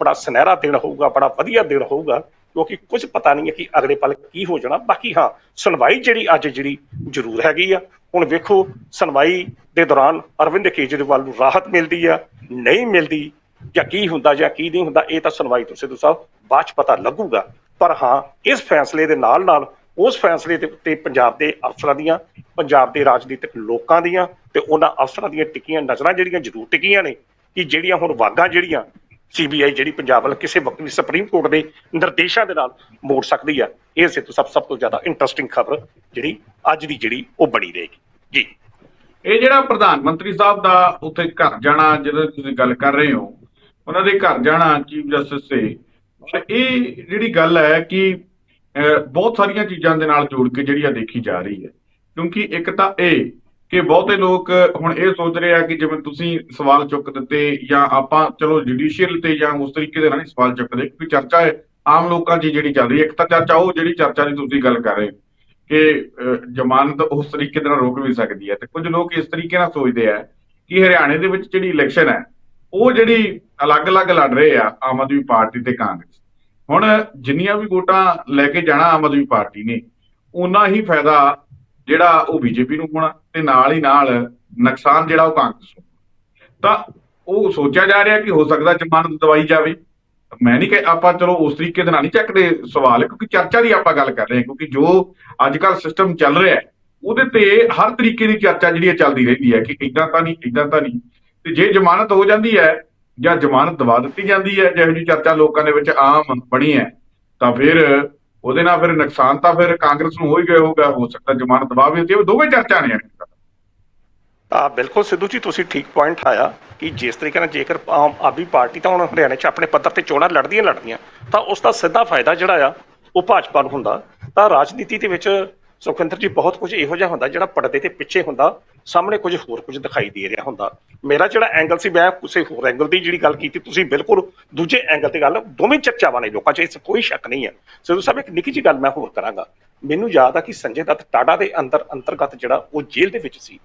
ਬੜਾ ਸੁਨਹਿਰਾ ਦਿਨ ਹੋਊਗਾ, ਬੜਾ ਵਧੀਆ ਦਿਨ ਹੋਊਗਾ, ਕਿਉਂਕਿ ਕੁਝ ਪਤਾ ਨਹੀਂ ਹੈ ਕਿ ਅਗਲੇ ਪਲ ਕੀ ਹੋ ਜਾਣਾ। ਬਾਕੀ ਹਾਂ, ਸੁਣਵਾਈ ਜਿਹੜੀ ਅੱਜ ਜਿਹੜੀ ਜ਼ਰੂਰ ਹੈਗੀ ਆ। ਹੁਣ ਵੇਖੋ, ਸੁਣਵਾਈ ਦੇ ਦੌਰਾਨ ਅਰਵਿੰਦ ਕੇਜਰੀਵਾਲ ਨੂੰ ਰਾਹਤ ਮਿਲਦੀ ਆ, ਨਹੀਂ ਮਿਲਦੀ, ਜਾਂ ਕੀ ਹੁੰਦਾ ਜਾਂ ਕੀ ਨਹੀਂ ਹੁੰਦਾ, ਇਹ ਤਾਂ ਸੁਣਵਾਈ ਤੋਂ ਸਿੱਧੂ ਸਾਹਿਬ ਬਾਅਦ ਚ ਪਤਾ ਲੱਗੂਗਾ। ਪਰ ਹਾਂ, ਇਸ ਫੈਸਲੇ ਦੇ ਨਾਲ ਨਾਲ ਉਸ ਫੈਸਲੇ ਦੇ ਉੱਤੇ ਪੰਜਾਬ ਦੇ ਅਫਸਰਾਂ ਦੀਆਂ, ਪੰਜਾਬ ਦੇ ਰਾਜਨੀਤਿਕ ਲੋਕਾਂ ਦੀਆਂ ਤੇ ਉਹਨਾਂ ਅਫਸਰਾਂ ਦੀਆਂ ਟਿੱਕੀਆਂ ਨਜ਼ਰਾਂ ਜਿਹੜੀਆਂ ਜ਼ਰੂਰ ਟਿਕੀਆਂ ਨੇ ਕਿ ਜਿਹੜੀਆਂ ਹੁਣ ਵਾਗਾਂ ਜਿਹੜੀਆਂ ਸੀਬੀਆਈ ਜਿਹੜੀ ਪੰਜਾਬ ਵੱਲ ਕਿਸੇ ਵਕਤ ਵੀ ਸੁਪਰੀਮ ਕੋਰਟ ਦੇ ਨਿਰਦੇਸ਼ਾਂ ਦੇ ਨਾਲ ਮੋੜ ਸਕਦੀ ਆ, ਇਹ ਸਿੱਧੂ ਸਭ ਸਭ ਤੋਂ ਜ਼ਿਆਦਾ ਇੰਟਰਸਟਿੰਗ ਖਬਰ ਜਿਹੜੀ ਅੱਜ ਦੀ ਜਿਹੜੀ ਉਹ ਬਣੀ ਰਹੇਗੀ। ਜੀ। ਇਹ ਜਿਹੜਾ ਪ੍ਰਧਾਨ ਮੰਤਰੀ ਸਾਹਿਬ ਦਾ ਉੱਥੇ ਘਰ ਜਾਣਾ ਜਦੋਂ ਤੁਸੀਂ ਗੱਲ ਕਰ ਰਹੇ ਹੋ, ਉਹਨਾਂ ਦੇ ਘਰ ਜਾਣਾ ਚੀਫ ਜਸਟਿਸ ਦੇ ਇਹ ਜਿਹੜੀ ਗੱਲ ਹੈ ਕਿ ਬਹੁਤ ਸਾਰੀਆਂ ਚੀਜ਼ਾਂ ਦੇ ਨਾਲ ਜੋੜ ਕੇ ਜਿਹੜੀ ਆ ਦੇਖੀ ਜਾ ਰਹੀ ਹੈ। ਕਿਉਂਕਿ ਇੱਕ ਤਾਂ ਇਹ ਕਿ ਬਹੁਤੇ ਲੋਕ ਹੁਣ ਇਹ ਸੋਚ ਰਹੇ ਆ ਕਿ ਜਿਵੇਂ ਤੁਸੀਂ ਸਵਾਲ ਚੁੱਕ ਦਿੱਤੇ ਜਾਂ ਆਪਾਂ ਚਲੋ ਜੁਡੀਸ਼ੀਅਲ ਤੇ ਜਾਂ ਉਸ ਤਰੀਕੇ ਦੇ ਨਾਲ ਸਵਾਲ ਚੁੱਕਦੇ ਕਿਉਂਕਿ ਚਰਚਾ ਆਮ ਲੋਕਾਂ 'ਚ ਜਿਹੜੀ ਚੱਲ ਰਹੀ ਹੈ, ਇੱਕ ਤਾਂ ਚਰਚਾ ਉਹ ਜਿਹੜੀ ਚਰਚਾ ਦੀ ਤੁਸੀਂ ਗੱਲ ਕਰ ਰਹੇ ਕਿ ਜ਼ਮਾਨਤ ਉਸ ਤਰੀਕੇ ਦੇ ਨਾਲ ਰੋਕ ਵੀ ਸਕਦੀ ਹੈ ਤੇ ਕੁਝ ਲੋਕ ਇਸ ਤਰੀਕੇ ਨਾਲ ਸੋਚਦੇ ਆ ਕਿ ਹਰਿਆਣੇ ਦੇ ਵਿੱਚ ਜਿਹੜੀ ਇਲੈਕਸ਼ਨ ਹੈ, ਉਹ ਜਿਹੜੀ ਅਲੱਗ-ਅਲੱਗ ਲੜ ਰਹੇ ਆ ਆਮ ਆਦਮੀ ਪਾਰਟੀ ਤੇ ਕਾਂਗਰਸ। ਹੁਣ ਜਿੰਨੀਆਂ ਵੀ ਵੋਟਾਂ ਲੈ ਕੇ ਜਾਣਾ ਆਮ ਆਦਮੀ ਪਾਰਟੀ ਨੇ ਉਨਾ ਹੀ ਫਾਇਦਾ ਜਿਹੜਾ ਉਹ ਬੀਜੇਪੀ ਨੂੰ ਹੋਣਾ ਤੇ ਨਾਲ ਹੀ ਨਾਲ ਨੁਕਸਾਨ ਜਿਹੜਾ ਉਹ ਕਾਂਗਰਸ ਨੂੰ ਤਾਂ ਉਹ ਸੋਚਿਆ ਜਾ ਰਿਹਾ ਕਿ ਹੋ ਸਕਦਾ ਜ਼ਮਾਨਤ ਦਵਾਈ ਜਾਵੇ। ਮੈਂ ਨਹੀਂ ਕਿ ਆਪਾਂ ਚਲੋ ਉਸ ਤਰੀਕੇ ਦੇ ਨਾਲ ਨਹੀਂ ਚੱਕਦੇ ਸਵਾਲ, ਕਿਉਂਕਿ ਚਰਚਾ ਦੀ ਆਪਾਂ ਗੱਲ ਕਰ ਰਹੇ ਹਾਂ, ਕਿਉਂਕਿ ਜੋ ਅੱਜ ਕੱਲ ਸਿਸਟਮ ਚੱਲ ਰਿਹਾ ਹੈ, ਉਹਦੇ ਤੇ ਹਰ ਤਰੀਕੇ ਦੀ ਚਰਚਾ ਜਿਹੜੀ ਹੈ ਚੱਲਦੀ ਰਹਿੰਦੀ ਹੈ ਕਿ ਇਦਾਂ ਤਾਂ ਨਹੀਂ ਇਦਾਂ ਤਾਂ ਨਹੀਂ। ਤੇ ਜੇ ਜ਼ਮਾਨਤ ਹੋ ਜਾਂਦੀ ਹੈ ਜਾਂ ਜ਼ਮਾਨਤ ਦਵਾ ਦਿੱਤੀ ਜਾਂਦੀ ਹੈ, ਜਿਹੋ ਜਿਹੀ ਚਰਚਾ ਲੋਕਾਂ ਦੇ ਵਿੱਚ ਆਮ ਬਣੀ ਹੈ, ਤਾਂ ਫਿਰ ਉਹਦੇ ਨਾਲ ਫਿਰ ਨੁਕਸਾਨ ਤਾਂ ਫਿਰ ਕਾਂਗਰਸ ਨੂੰ ਹੋ ਹੀ ਗਿਆ ਹੋਊਗਾ, ਹੋ ਸਕਦਾ ਜ਼ਮਾਨਤ ਦਵਾ ਵੀ ਹੁੰਦੀ ਹੈ ਦੋਵੇਂ ਚਰਚਾ ਨੇ ਆ ਬਿਲਕੁਲ ਸਿੱਧੂ ਜੀ, ਤੁਸੀਂ ਠੀਕ ਪੁਆਇੰਟ ਆਇਆ ਕਿ ਜਿਸ ਤਰੀਕੇ ਨਾਲ ਜੇਕਰ ਆਮ ਆਦਮੀ ਪਾਰਟੀ ਤਾਂ ਹੁਣ ਹਰਿਆਣੇ 'ਚ ਆਪਣੇ ਪੱਧਰ ਤੇ ਚੋਣਾਂ ਲੜਦੀਆਂ ਲੜਦੀਆਂ, ਤਾਂ ਉਸ ਦਾ ਸਿੱਧਾ ਫਾਇਦਾ ਜਿਹੜਾ ਆ, ਉਹ ਭਾਜਪਾ ਨੂੰ ਹੁੰਦਾ। ਤਾਂ ਰਾਜਨੀਤੀ ਦੇ ਵਿੱਚ ਸੁਖਵਿੰਦਰ ਜੀ, ਬਹੁਤ ਕੁਝ ਇਹੋ ਜਿਹਾ ਹੁੰਦਾ ਜਿਹੜਾ ਪਰਦੇ ਤੇ ਪਿੱਛੇ ਹੁੰਦਾ। ਸਾਹਮਣੇ ਕੁਝ ਹੋਰ ਕੁਝ ਦਿਖਾਈ ਦੇ ਰਿਹਾ ਹੁੰਦਾ। ਮੇਰਾ ਜਿਹੜਾ ਐਂਗਲ ਸੀ, ਮੈਂ ਕਿਸੇ ਹੋਰ ਐਂਗਲ ਦੀ ਜਿਹੜੀ ਗੱਲ ਕੀਤੀ, ਤੁਸੀਂ ਬਿਲਕੁਲ ਦੂਜੇ ਐਂਗਲ ਤੇ ਗੱਲ, ਦੋਵੇਂ ਚਰਚਾਵਾਂ ਨੇ ਲੋਕਾਂ 'ਚ, ਇਸ ਕੋਈ ਸ਼ੱਕ ਨਹੀਂ ਹੈ। ਸਿੱਧੂ ਸਾਹਿਬ, ਇੱਕ ਨਿੱਕੀ ਜਿਹੀ ਗੱਲ ਮੈਂ ਹੋਰ ਕਰਾਂਗਾ। ਮੈਨੂੰ ਯਾਦ ਆ ਕਿ ਸੰਜੇ ਦੱਤ ਟਾਟਾ ਦੇ ਅੰਦਰ ਅੰਤਰਗਤ ਜਿਹੜਾ ਉਹ ਜੇਲ੍ਹ ਦੇ ਵਿੱਚ ਸੀ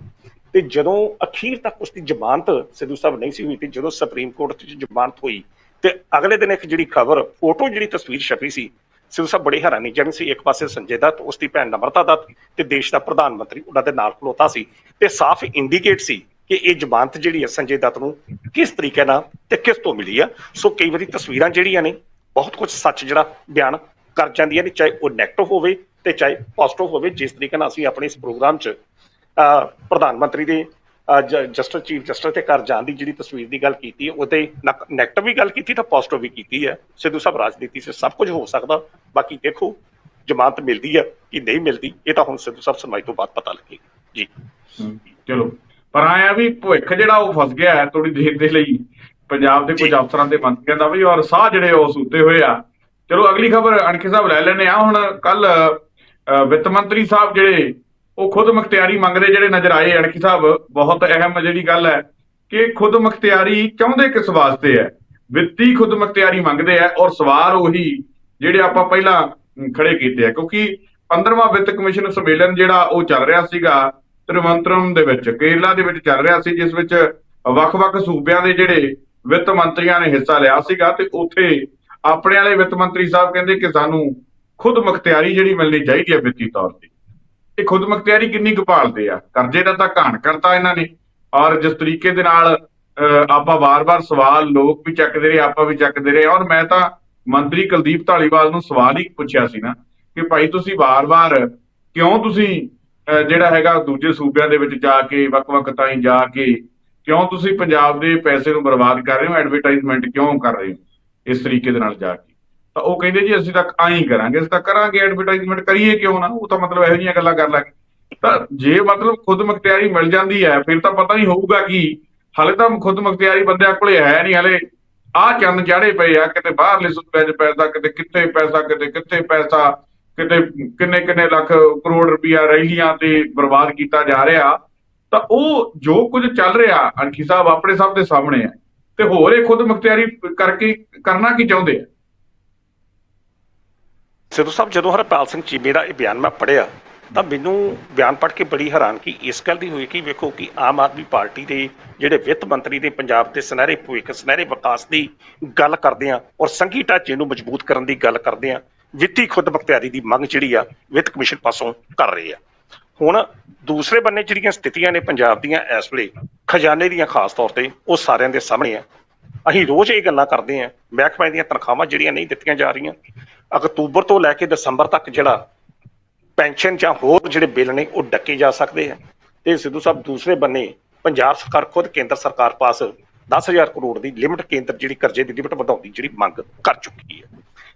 ਤੇ ਜਦੋਂ ਅਖੀਰ ਤੱਕ ਉਸ ਦੀ ਜ਼ਮਾਨਤ ਸਿੱਧੂ ਸਾਹਿਬ ਨਹੀਂ ਸੀ ਹੋਈ ਤੇ ਜਦੋਂ ਸੁਪਰੀਮ ਕੋਰਟ 'ਚ ਜ਼ਮਾਨਤ ਹੋਈ ਤੇ ਅਗਲੇ ਦਿਨ ਇੱਕ ਜਿਹੜੀ ਖਬਰ, ਫੋਟੋ ਜਿਹੜੀ ਤਸਵੀਰ ਛਪੀ ਸੀ ਸਿੱਧੂ ਸਾਹਿਬ ਬੜੇ ਹੈਰਾਨੀਜਨਕ ਸੀ ਇੱਕ ਪਾਸੇ ਸੰਜੇ ਦੱਤ ਉਸ ਦੀ ਭੈਣ ਨਮਰਤਾ ਦੱਤ ਤੇ ਦੇਸ਼ ਦਾ ਪ੍ਰਧਾਨ ਮੰਤਰੀ ਉਹਨਾਂ ਦੇ ਨਾਲ ਖਲੋਤਾ ਸੀ ਤੇ ਸਾਫ਼ ਇੰਡੀਕੇਟ ਸੀ ਕਿ ਇਹ ਜ਼ਮਾਨਤ ਜਿਹੜੀ ਹੈ ਸੰਜੇ ਦੱਤ ਨੂੰ ਕਿਸ ਤਰੀਕੇ ਨਾਲ ਤੇ ਕਿਸ ਤੋਂ ਮਿਲੀ ਆ। ਸੋ ਕਈ ਵਾਰੀ ਤਸਵੀਰਾਂ ਜਿਹੜੀਆਂ ਨੇ ਬਹੁਤ ਕੁਝ ਸੱਚ ਜਿਹੜਾ ਬਿਆਨ ਕਰ ਜਾਂਦੀਆਂ ਨੇ ਚਾਹੇ ਉਹ ਨੈਗੇਟਿਵ ਹੋਵੇ ਤੇ ਚਾਹੇ ਪੋਜ਼ਿਟਿਵ ਹੋਵੇ ਜਿਸ ਤਰੀਕੇ ਨਾਲ ਅਸੀਂ ਆਪਣੇ ਇਸ ਪ੍ਰੋਗਰਾਮ 'ਚ ਅਹ, ਪ੍ਰਧਾਨ ਮੰਤਰੀ ਦੇ ਜਸਟਿਸ ਚੀਫ ਜਸਟਿਸ ਤੇ ਘਰ ਜਾਣ ਦੀ ਜਿਹੜੀ ਤਸਵੀਰ ਦੀ ਗੱਲ ਕੀਤੀ ਉਹਦੇ ਨੈਗੇਟਿਵ ਵੀ ਗੱਲ ਕੀਤੀ ਤਾਂ ਪੋਜ਼ਿਟਿਵ ਵੀ ਕੀਤੀ ਹੈ। ਸਿੱਧੂ ਸਾਹਿਬ ਰਾਜਨੀਤੀ 'ਚ ਸਭ ਕੁਝ ਹੋ ਸਕਦਾ। ਬਾਕੀ ਦੇਖੋ ਜ਼ਮਾਨਤ ਮਿਲਦੀ ਹੈ ਕਿ ਨਹੀਂ ਮਿਲਦੀ ਇਹ ਤਾਂ ਹੁਣ ਸਿੱਧੂ ਸਾਹਿਬ ਸੁਣਵਾਈ ਤੋਂ ਬਾਅਦ ਪਤਾ ਲੱਗੇਗਾ। ਜੀ। ਚਲੋ। ਪਰ ਆਇਆ ਵੀ ਭੁੱਖ ਜਿਹੜਾ ਉਹ ਫਸ ਗਿਆ ਹੈ ਥੋੜੀ ਦੇਰ ਦੇ ਲਈ ਪੰਜਾਬ ਦੇ ਕੁਝ। ਅਫਸਰਾਂ ਦੇ ਮੰਤਰੀਆਂ ਦਾ ਵੀ ਔਰ ਸਾਹ ਜਿਹੜੇ ਉਹ ਸੁੱਤੇ ਹੋਏ ਆ। ਚਲੋ ਅਗਲੀ ਖਬਰ ਅਣਖੀ ਸਾਹਿਬ ਲੈ ਲੈਣੇ ਆ ਹੁਣ ਕੱਲ ਵਿੱਤ ਮੰਤਰੀ ਸਾਹਿਬ ਜਿਹੜੇ ਉਹ ਖੁਦ ਮੁਖਤਿਆਰੀ ਮੰਗਦੇ ਜਿਹੜੇ ਨਜ਼ਰ ਆਏ ਅਣਖੀ ਸਾਹਿਬ, ਬਹੁਤ ਅਹਿਮ ਜਿਹੜੀ ਗੱਲ ਹੈ ਕਿ ਖੁਦ ਮੁਖਤਿਆਰੀ ਚਾਹੁੰਦੇ ਕਿਸ ਵਾਸਤੇ ਹੈ? ਵਿੱਤੀ ਖੁਦ ਮੁਖਤਿਆਰੀ ਮੰਗਦੇ ਆ ਔਰ ਸਵਾਲ ਉਹੀ ਜਿਹੜੇ ਆਪਾਂ ਪਹਿਲਾਂ ਖੜੇ ਕੀਤੇ ਆ ਕਿਉਂਕਿ 15ਵਾਂ ਵਿੱਤ ਕਮਿਸ਼ਨ ਸੰਮੇਲਨ ਜਿਹੜਾ ਉਹ ਚੱਲ ਰਿਹਾ ਸੀਗਾ ਤ੍ਰਿਵੰਤਰਮ ਦੇ ਵਿੱਚ, ਕੇਰਲਾ ਦੇ ਵਿੱਚ ਚੱਲ ਰਿਹਾ ਸੀ, ਜਿਸ ਵਿੱਚ ਵੱਖ-ਵੱਖ ਸੂਬਿਆਂ ਦੇ ਜਿਹੜੇ ਵਿੱਤ ਮੰਤਰੀਆਂ ਨੇ ਹਿੱਸਾ ਲਿਆ ਸੀਗਾ ਤੇ ਉੱਥੇ ਆਪਣੇ ਵਾਲੇ ਵਿੱਤ ਮੰਤਰੀ ਸਾਹਿਬ ਕਹਿੰਦੇ ਕਿ ਸਾਨੂੰ ਖੁਦ ਮੁਖਤਿਆਰੀ ਜਿਹੜੀ ਮਿਲਣੀ ਚਾਹੀਦੀ ਹੈ ਵਿੱਤੀ ਤੌਰ ਤੇ। ਇਹ ਖੁਦ ਮੁਖਤਿਆਰੀ ਕਿੰਨੀ ਕੁ ਭਾਲਦੇ ਆ? ਕਰਜ਼ੇ ਦਾ ਤਾਂ ਘਾਣ ਕਰਤਾ ਇਹਨਾਂ ਨੇ। ਔਰ ਜਿਸ ਤਰੀਕੇ ਦੇ ਨਾਲ ਆਪਾਂ ਵਾਰ-ਵਾਰ ਸਵਾਲ ਲੋਕ ਵੀ ਚੱਕਦੇ ਰਹੇ ਆਪਾਂ ਵੀ ਚੱਕਦੇ ਰਹੇ। ਔਰ ਮੈਂ ਤਾਂ ਮੰਤਰੀ ਕੁਲਦੀਪ ਢਾਲੀਵਾਲ ਨੂੰ ਸਵਾਲ ਹੀ ਪੁੱਛਿਆ ਸੀ ਨਾ ਕਿ ਭਾਈ ਤੁਸੀਂ ਵਾਰ-ਵਾਰ ਕਿਉਂ ਤੁਸੀਂ ਅਹ, ਜਿਹੜਾ ਹੈਗਾ ਦੂਜੇ ਸੂਬਿਆਂ ਦੇ ਵਿੱਚ ਜਾ ਕੇ ਵੱਖ-ਵੱਖ ਤਾਈਂ ਜਾ ਕੇ ਕਿਉਂ ਤੁਸੀਂ ਪੰਜਾਬ ਦੇ ਪੈਸੇ ਨੂੰ ਬਰਬਾਦ ਕਰ ਰਹੇ ਹੋ? ਐਡਵਰਟਾਈਜ਼ਮੈਂਟ ਕਿਉਂ ਕਰ ਰਹੇ ਹੋ? ਇਸ ਤਰੀਕੇ ਦੇ ਨਾਲ ਜਾ ਕੇ। ਤਾਂ ਉਹ ਕਹਿੰਦੇ ਜੀ, ਅਸੀਂ ਤਾਂ ਆਈ ਕਰਾਂਗੇ, ਅਸੀਂ ਤਾਂ ਕਰਾਂਗੇ ਐਡਵਰਟਾਈਜ਼ਮੈਂਟ ਕਰੀਏ ਕਿਉਂ ਨਾ? ਉਹ ਤਾਂ ਮਤਲਬ ਇਹੋ ਜਿਹੀਆਂ ਗੱਲਾਂ ਕਰ ਲਾਂਗੇ ਤਾਂ ਜੇ ਮਤਲਬ ਖੁਦ ਮੁਖਤਿਆਰੀ ਮਿਲ ਜਾਂਦੀ ਹੈ, ਫਿਰ ਤਾਂ ਪਤਾ ਨਹੀਂ ਹੋਊਗਾ ਕਿ। ਹਲੇ ਤਾਂ ਖੁਦ ਮੁਖਤਿਆਰੀ ਬੰਦਿਆਂ ਕੋਲੇ ਹੈ ਨਹੀਂ ਹਲੇ। ਆਹ ਚੰਨ ਚਾੜੇ ਪਏ ਆ, ਕਿਤੇ ਬਾਹਰਲੇ ਸੂਬਿਆਂ 'ਚ ਪੈਸਾ, ਕਿਤੇ ਕਿੱਥੇ ਪੈਸਾ, ਕਿਤੇ ਕਿੱਥੇ ਪੈਸਾ, ਕਿਤੇ ਕਿੰਨੇ ਕਿੰਨੇ ਲੱਖ ਕਰੋੜ ਰੁਪਇਆ ਰੈਲੀਆਂ ਤੇ ਬਰਬਾਦ ਕੀਤਾ ਜਾ ਰਿਹਾ। ਤਾਂ ਉਹ ਜੋ ਕੁਝ ਚੱਲ ਰਿਹਾ, ਅਣਖੀ ਸਾਹਿਬ ਆਪਣੇ ਸਭ ਦੇ ਸਾਹਮਣੇ ਹੈ। ਤੇ ਹੋਰ ਇਹ ਖੁਦ ਮੁਖਤਿਆਰੀ ਕਰਕੇ ਕਰਨਾ ਕੀ ਚਾਹੁੰਦੇ ਆ? ਸਿੱਧੂ ਸਾਹਿਬ ਜਦੋਂ ਹਰਪਾਲ ਸਿੰਘ ਚੀਮੇ ਦਾ ਇਹ ਬਿਆਨ ਮੈਂ ਪੜ੍ਹਿਆ ਤਾਂ ਮੈਨੂੰ ਬਿਆਨ ਪੜ੍ਹ ਕੇ ਬੜੀ ਹੈਰਾਨਗੀ ਇਸ ਗੱਲ ਦੀ ਹੋਈ ਕਿ ਵੇਖੋ ਕਿ ਆਮ ਆਦਮੀ ਪਾਰਟੀ ਦੇ ਜਿਹੜੇ ਵਿੱਤ ਮੰਤਰੀ ਦੇ ਪੰਜਾਬ ਦੇ ਸੁਨਹਿਰੇ ਭਵਿੱਖ ਸੁਨਹਿਰੇ ਵਿਕਾਸ ਦੀ ਗੱਲ ਕਰਦੇ ਆ ਔਰ ਸੰਘੀ ਢਾਂਚੇ ਨੂੰ ਮਜ਼ਬੂਤ ਕਰਨ ਦੀ ਗੱਲ ਕਰਦੇ ਆ ਵਿੱਤੀ ਖੁਦ ਮੁਖਤਿਆਰੀ ਦੀ ਮੰਗ ਜਿਹੜੀ ਆ ਵਿੱਤ ਕਮਿਸ਼ਨ ਪਾਸੋਂ ਕਰ ਰਹੇ ਆ। ਹੁਣ ਦੂਸਰੇ ਬੰਨੇ ਜਿਹੜੀਆਂ ਸਥਿਤੀਆਂ ਨੇ ਪੰਜਾਬ ਦੀਆਂ ਇਸ ਵੇਲੇ ਖਜ਼ਾਨੇ ਦੀਆਂ ਖਾਸ ਤੌਰ ਤੇ ਉਹ ਸਾਰਿਆਂ ਦੇ ਸਾਹਮਣੇ ਆ। ਅਸੀਂ ਰੋਜ਼ ਇਹ ਗੱਲਾਂ ਕਰਦੇ ਆਂ ਮਹਿਕਮੇ ਦੀਆਂ ਤਨਖਾਹਾਂ ਜਿਹੜੀਆਂ ਨਹੀਂ ਦਿੱਤੀਆਂ ਜਾ ਰਹੀਆਂ ਅਕਤੂਬਰ ਤੋਂ ਲੈ ਕੇ ਦਸੰਬਰ ਤੱਕ ਜਿਹੜਾ ਪੈਨਸ਼ਨ ਜਾਂ ਹੋਰ ਜਿਹੜੇ ਬਿੱਲ ਨੇ ਉਹ ਡੱਕੇ ਜਾ ਸਕਦੇ ਆ। ਤੇ ਸਿੱਧੂ ਸਾਹਿਬ ਦੂਸਰੇ ਬੰਨੇ ਪੰਜਾਬ ਸਰਕਾਰ ਖੁਦ ਕੇਂਦਰ ਸਰਕਾਰ ਪਾਸ 10000 ਕਰੋੜ ਦੀ ਲਿਮਟ ਕੇਂਦਰ ਜਿਹੜੀ ਕਰਜ਼ੇ ਦੀ ਲਿਮਟ ਵਧਾਉਣ ਦੀ ਜਿਹੜੀ ਮੰਗ ਕਰ ਚੁੱਕੀ ਹੈ।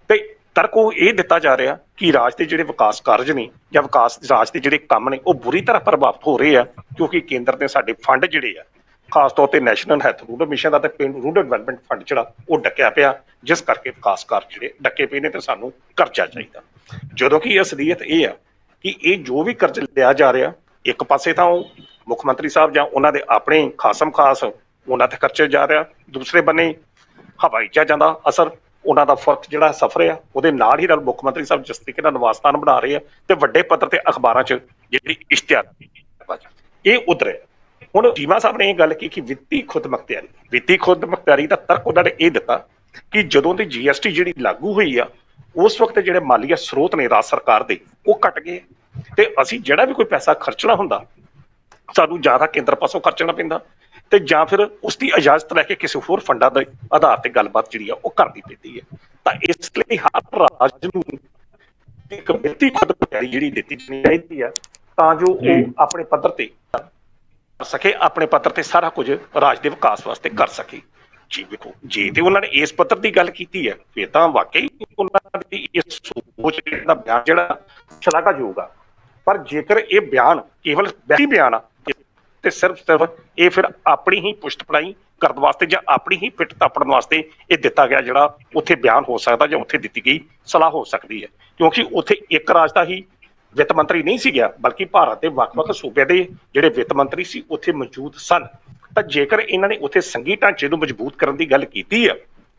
ਤੇ ਤਰਕ ਉਹ ਇਹ ਦਿੱਤਾ ਜਾ ਰਿਹਾ ਕਿ ਰਾਜ ਦੇ ਜਿਹੜੇ ਵਿਕਾਸ ਕਾਰਜ ਨੇ ਜਾਂ ਵਿਕਾਸ ਰਾਜ ਦੇ ਜਿਹੜੇ ਕੰਮ ਨੇ ਉਹ ਬੁਰੀ ਤਰ੍ਹਾਂ ਪ੍ਰਭਾਵਿਤ ਹੋ ਰਹੇ ਆ, ਕਿਉਂਕਿ ਕੇਂਦਰ ਦੇ ਸਾਡੇ ਫੰਡ ਜਿਹੜੇ ਆ ਖਾਸ ਤੌਰ ਤੇ ਨੈਸ਼ਨਲ ਹੈਲਥ ਰੂਰਲ ਮਿਸ਼ਨ ਦਾ ਤੇ ਪਿੰਡ ਰੂਰਲ ਡਿਵੈਲਪਮੈਂਟ ਫੰਡ ਜਿਹੜਾ ਉਹ ਡੱਕਿਆ ਪਿਆ। ਜਿਸ ਕਰਕੇ ਵਿਕਾਸ ਕਾਰਜ ਜਿਹੜੇ ਡੱਕੇ ਪਏ ਨੇ ਤੇ ਸਾਨੂੰ ਕਰਜ਼ਾ ਚਾਹੀਦਾ। ਜਦੋਂ ਕਿ ਅਸਲੀਅਤ ਇਹ ਆ ਕਿ ਇਹ ਜੋ ਵੀ ਕਰਜ਼ ਲਿਆ ਜਾ ਰਿਹਾ, ਇੱਕ ਪਾਸੇ ਤਾਂ ਉਹ ਮੁੱਖ ਮੰਤਰੀ ਸਾਹਿਬ ਜਾਂ ਉਹਨਾਂ ਦੇ ਆਪਣੇ ਖਾਸਮ ਖਾਸ ਉਹਨਾਂ ਤੇ ਖਰਚੇ ਜਾ ਰਿਹਾ, ਦੂਸਰੇ ਬੰਨੇ ਹਵਾਈ ਜਹਾਜ਼ਾਂ ਦਾ ਅਸਰ, ਉਹਨਾਂ ਦਾ ਫ਼ਰਕ ਜਿਹੜਾ ਸਫਰ ਆ, ਉਹਦੇ ਨਾਲ ਹੀ ਨਾਲ ਮੁੱਖ ਮੰਤਰੀ ਸਾਹਿਬ ਜਿਸ ਤਰੀਕੇ ਨਾਲ ਨਿਵਾਸ ਬਣਾ ਰਹੇ ਆ ਤੇ ਵੱਡੇ ਪੱਧਰ ਤੇ ਅਖਬਾਰਾਂ 'ਚ ਜਿਹੜੀ ਇਸ਼ਤਿਹਾਰ ਇਹ ਉਧਰ ਹੁਣ ਜੀਮਾ ਸਾਹਿਬ ਨੇ ਇਹ ਗੱਲ ਕੀ ਕਿ ਵਿੱਤੀ ਖੁਦ ਮੁਖਤਿਆਰੀ ਵਿੱਤੀ ਖੁਦ ਮੁਖਤਿਆਰੀ ਦਾ ਤਰਕ ਉਹਨਾਂ ਨੇ ਇਹ ਦਿੱਤਾ ਕਿ ਜਦੋਂ ਦੀ ਜੀਐਸਟੀ ਜਿਹੜੀ ਲਾਗੂ ਹੋਈ ਆ ਉਸ ਵਕਤ ਜਿਹੜੇ ਮਾਲੀਆ ਸਰੋਤ ਨੇ ਰਾਜ ਸਰਕਾਰ ਦੇ ਉਹ ਘਟ ਗਏ। ਤੇ ਅਸੀਂ ਜਿਹੜਾ ਵੀ ਕੋਈ ਪੈਸਾ ਖਰਚਣਾ ਹੁੰਦਾ ਸਾਨੂੰ ਜ਼ਿਆਦਾ ਕੇਂਦਰ ਪਾਸੋਂ ਖਰਚਣਾ ਪੈਂਦਾ ਤੇ ਜਾਂ ਫਿਰ ਉਸ ਦੀ ਇਜਾਜ਼ਤ ਲੈ ਕੇ ਕਿਸੇ ਹੋਰ ਫੰਡਾਂ ਦੇ ਆਧਾਰ ਤੇ ਗੱਲਬਾਤ ਜਿਹੜੀ ਆ ਉਹ ਕਰਨੀ ਪੈਂਦੀ ਹੈ ਤਾਂ ਇਸ ਲਈ ਹਰ ਰਾਜ ਨੂੰ ਇੱਕ ਵਿੱਤੀ ਖੁਦ ਜਿਹੜੀ ਦਿੱਤੀ ਜਾਣੀ ਚਾਹੀਦੀ ਆ ਤਾਂ ਜੋ। ਉਹ ਆਪਣੇ ਪੱਧਰ ਤੇ ਸਕੇ, ਆਪਣੇ ਪੱਧਰ ਤੇ ਸਾਰਾ ਕੁਝ ਰਾਜ ਦੇ ਵਿਕਾਸ ਵਾਸਤੇ ਕਰ ਸਕੇ। ਜੀ ਵੇਖੋ, ਜੇ ਤੇ ਉਹਨਾਂ ਨੇ ਇਸ ਪੱਧਰ ਦੀ ਗੱਲ ਕੀਤੀ ਹੈ, ਫਿਰ ਤਾਂ ਵਾਕਈ ਉਹਨਾਂ ਦੀ ਇਸ ਸੋਚ ਦਾ ਬਿਆਨ ਜਿਹੜਾ, ਸ਼ਲਾਘਾਯੋਗ ਆ। ਪਰ ਜੇਕਰ ਇਹ ਬਿਆਨ ਕੇਵਲ ਵੈਸੀ ਬਿਆਨ ਆ, ਤੇ ਸਿਰਫ ਸਿਰਫ ਇਹ ਫਿਰ ਆਪਣੀ ਹੀ ਪੁਸ਼ਤ ਪੜਾਈ ਕਰਨ ਵਾਸਤੇ ਜਾਂ ਆਪਣੀ ਹੀ ਪਿੱਟ ਤਾਪੜਨ ਵਾਸਤੇ ਇਹ ਦਿੱਤਾ ਗਿਆ ਜਿਹੜਾ ਉੱਥੇ ਬਿਆਨ ਹੋ ਸਕਦਾ ਜਾਂ ਉੱਥੇ ਦਿੱਤੀ ਗਈ ਸਲਾਹ ਹੋ ਸਕਦੀ ਹੈ। ਕਿਉਂਕਿ ਉੱਥੇ ਇੱਕ ਰਾਜ ਦਾ ਹੀ ਵਿੱਤ ਮੰਤਰੀ ਨਹੀਂ ਸੀ ਗਿਆ, ਬਲਕਿ ਭਾਰਤ ਦੇ ਵੱਖ-ਵੱਖ ਸੂਬਿਆਂ ਦੇ ਜਿਹੜੇ ਵਿੱਤ ਮੰਤਰੀ ਸੀ, ਉੱਥੇ ਮੌਜੂਦ ਸਨ। ਤਾਂ ਜੇਕਰ ਇਹਨਾਂ ਨੇ ਉੱਥੇ ਸੰਘੀ ਢਾਂਚੇ ਨੂੰ ਮਜ਼ਬੂਤ ਕਰਨ ਦੀ ਗੱਲ ਕੀਤੀ ਆ,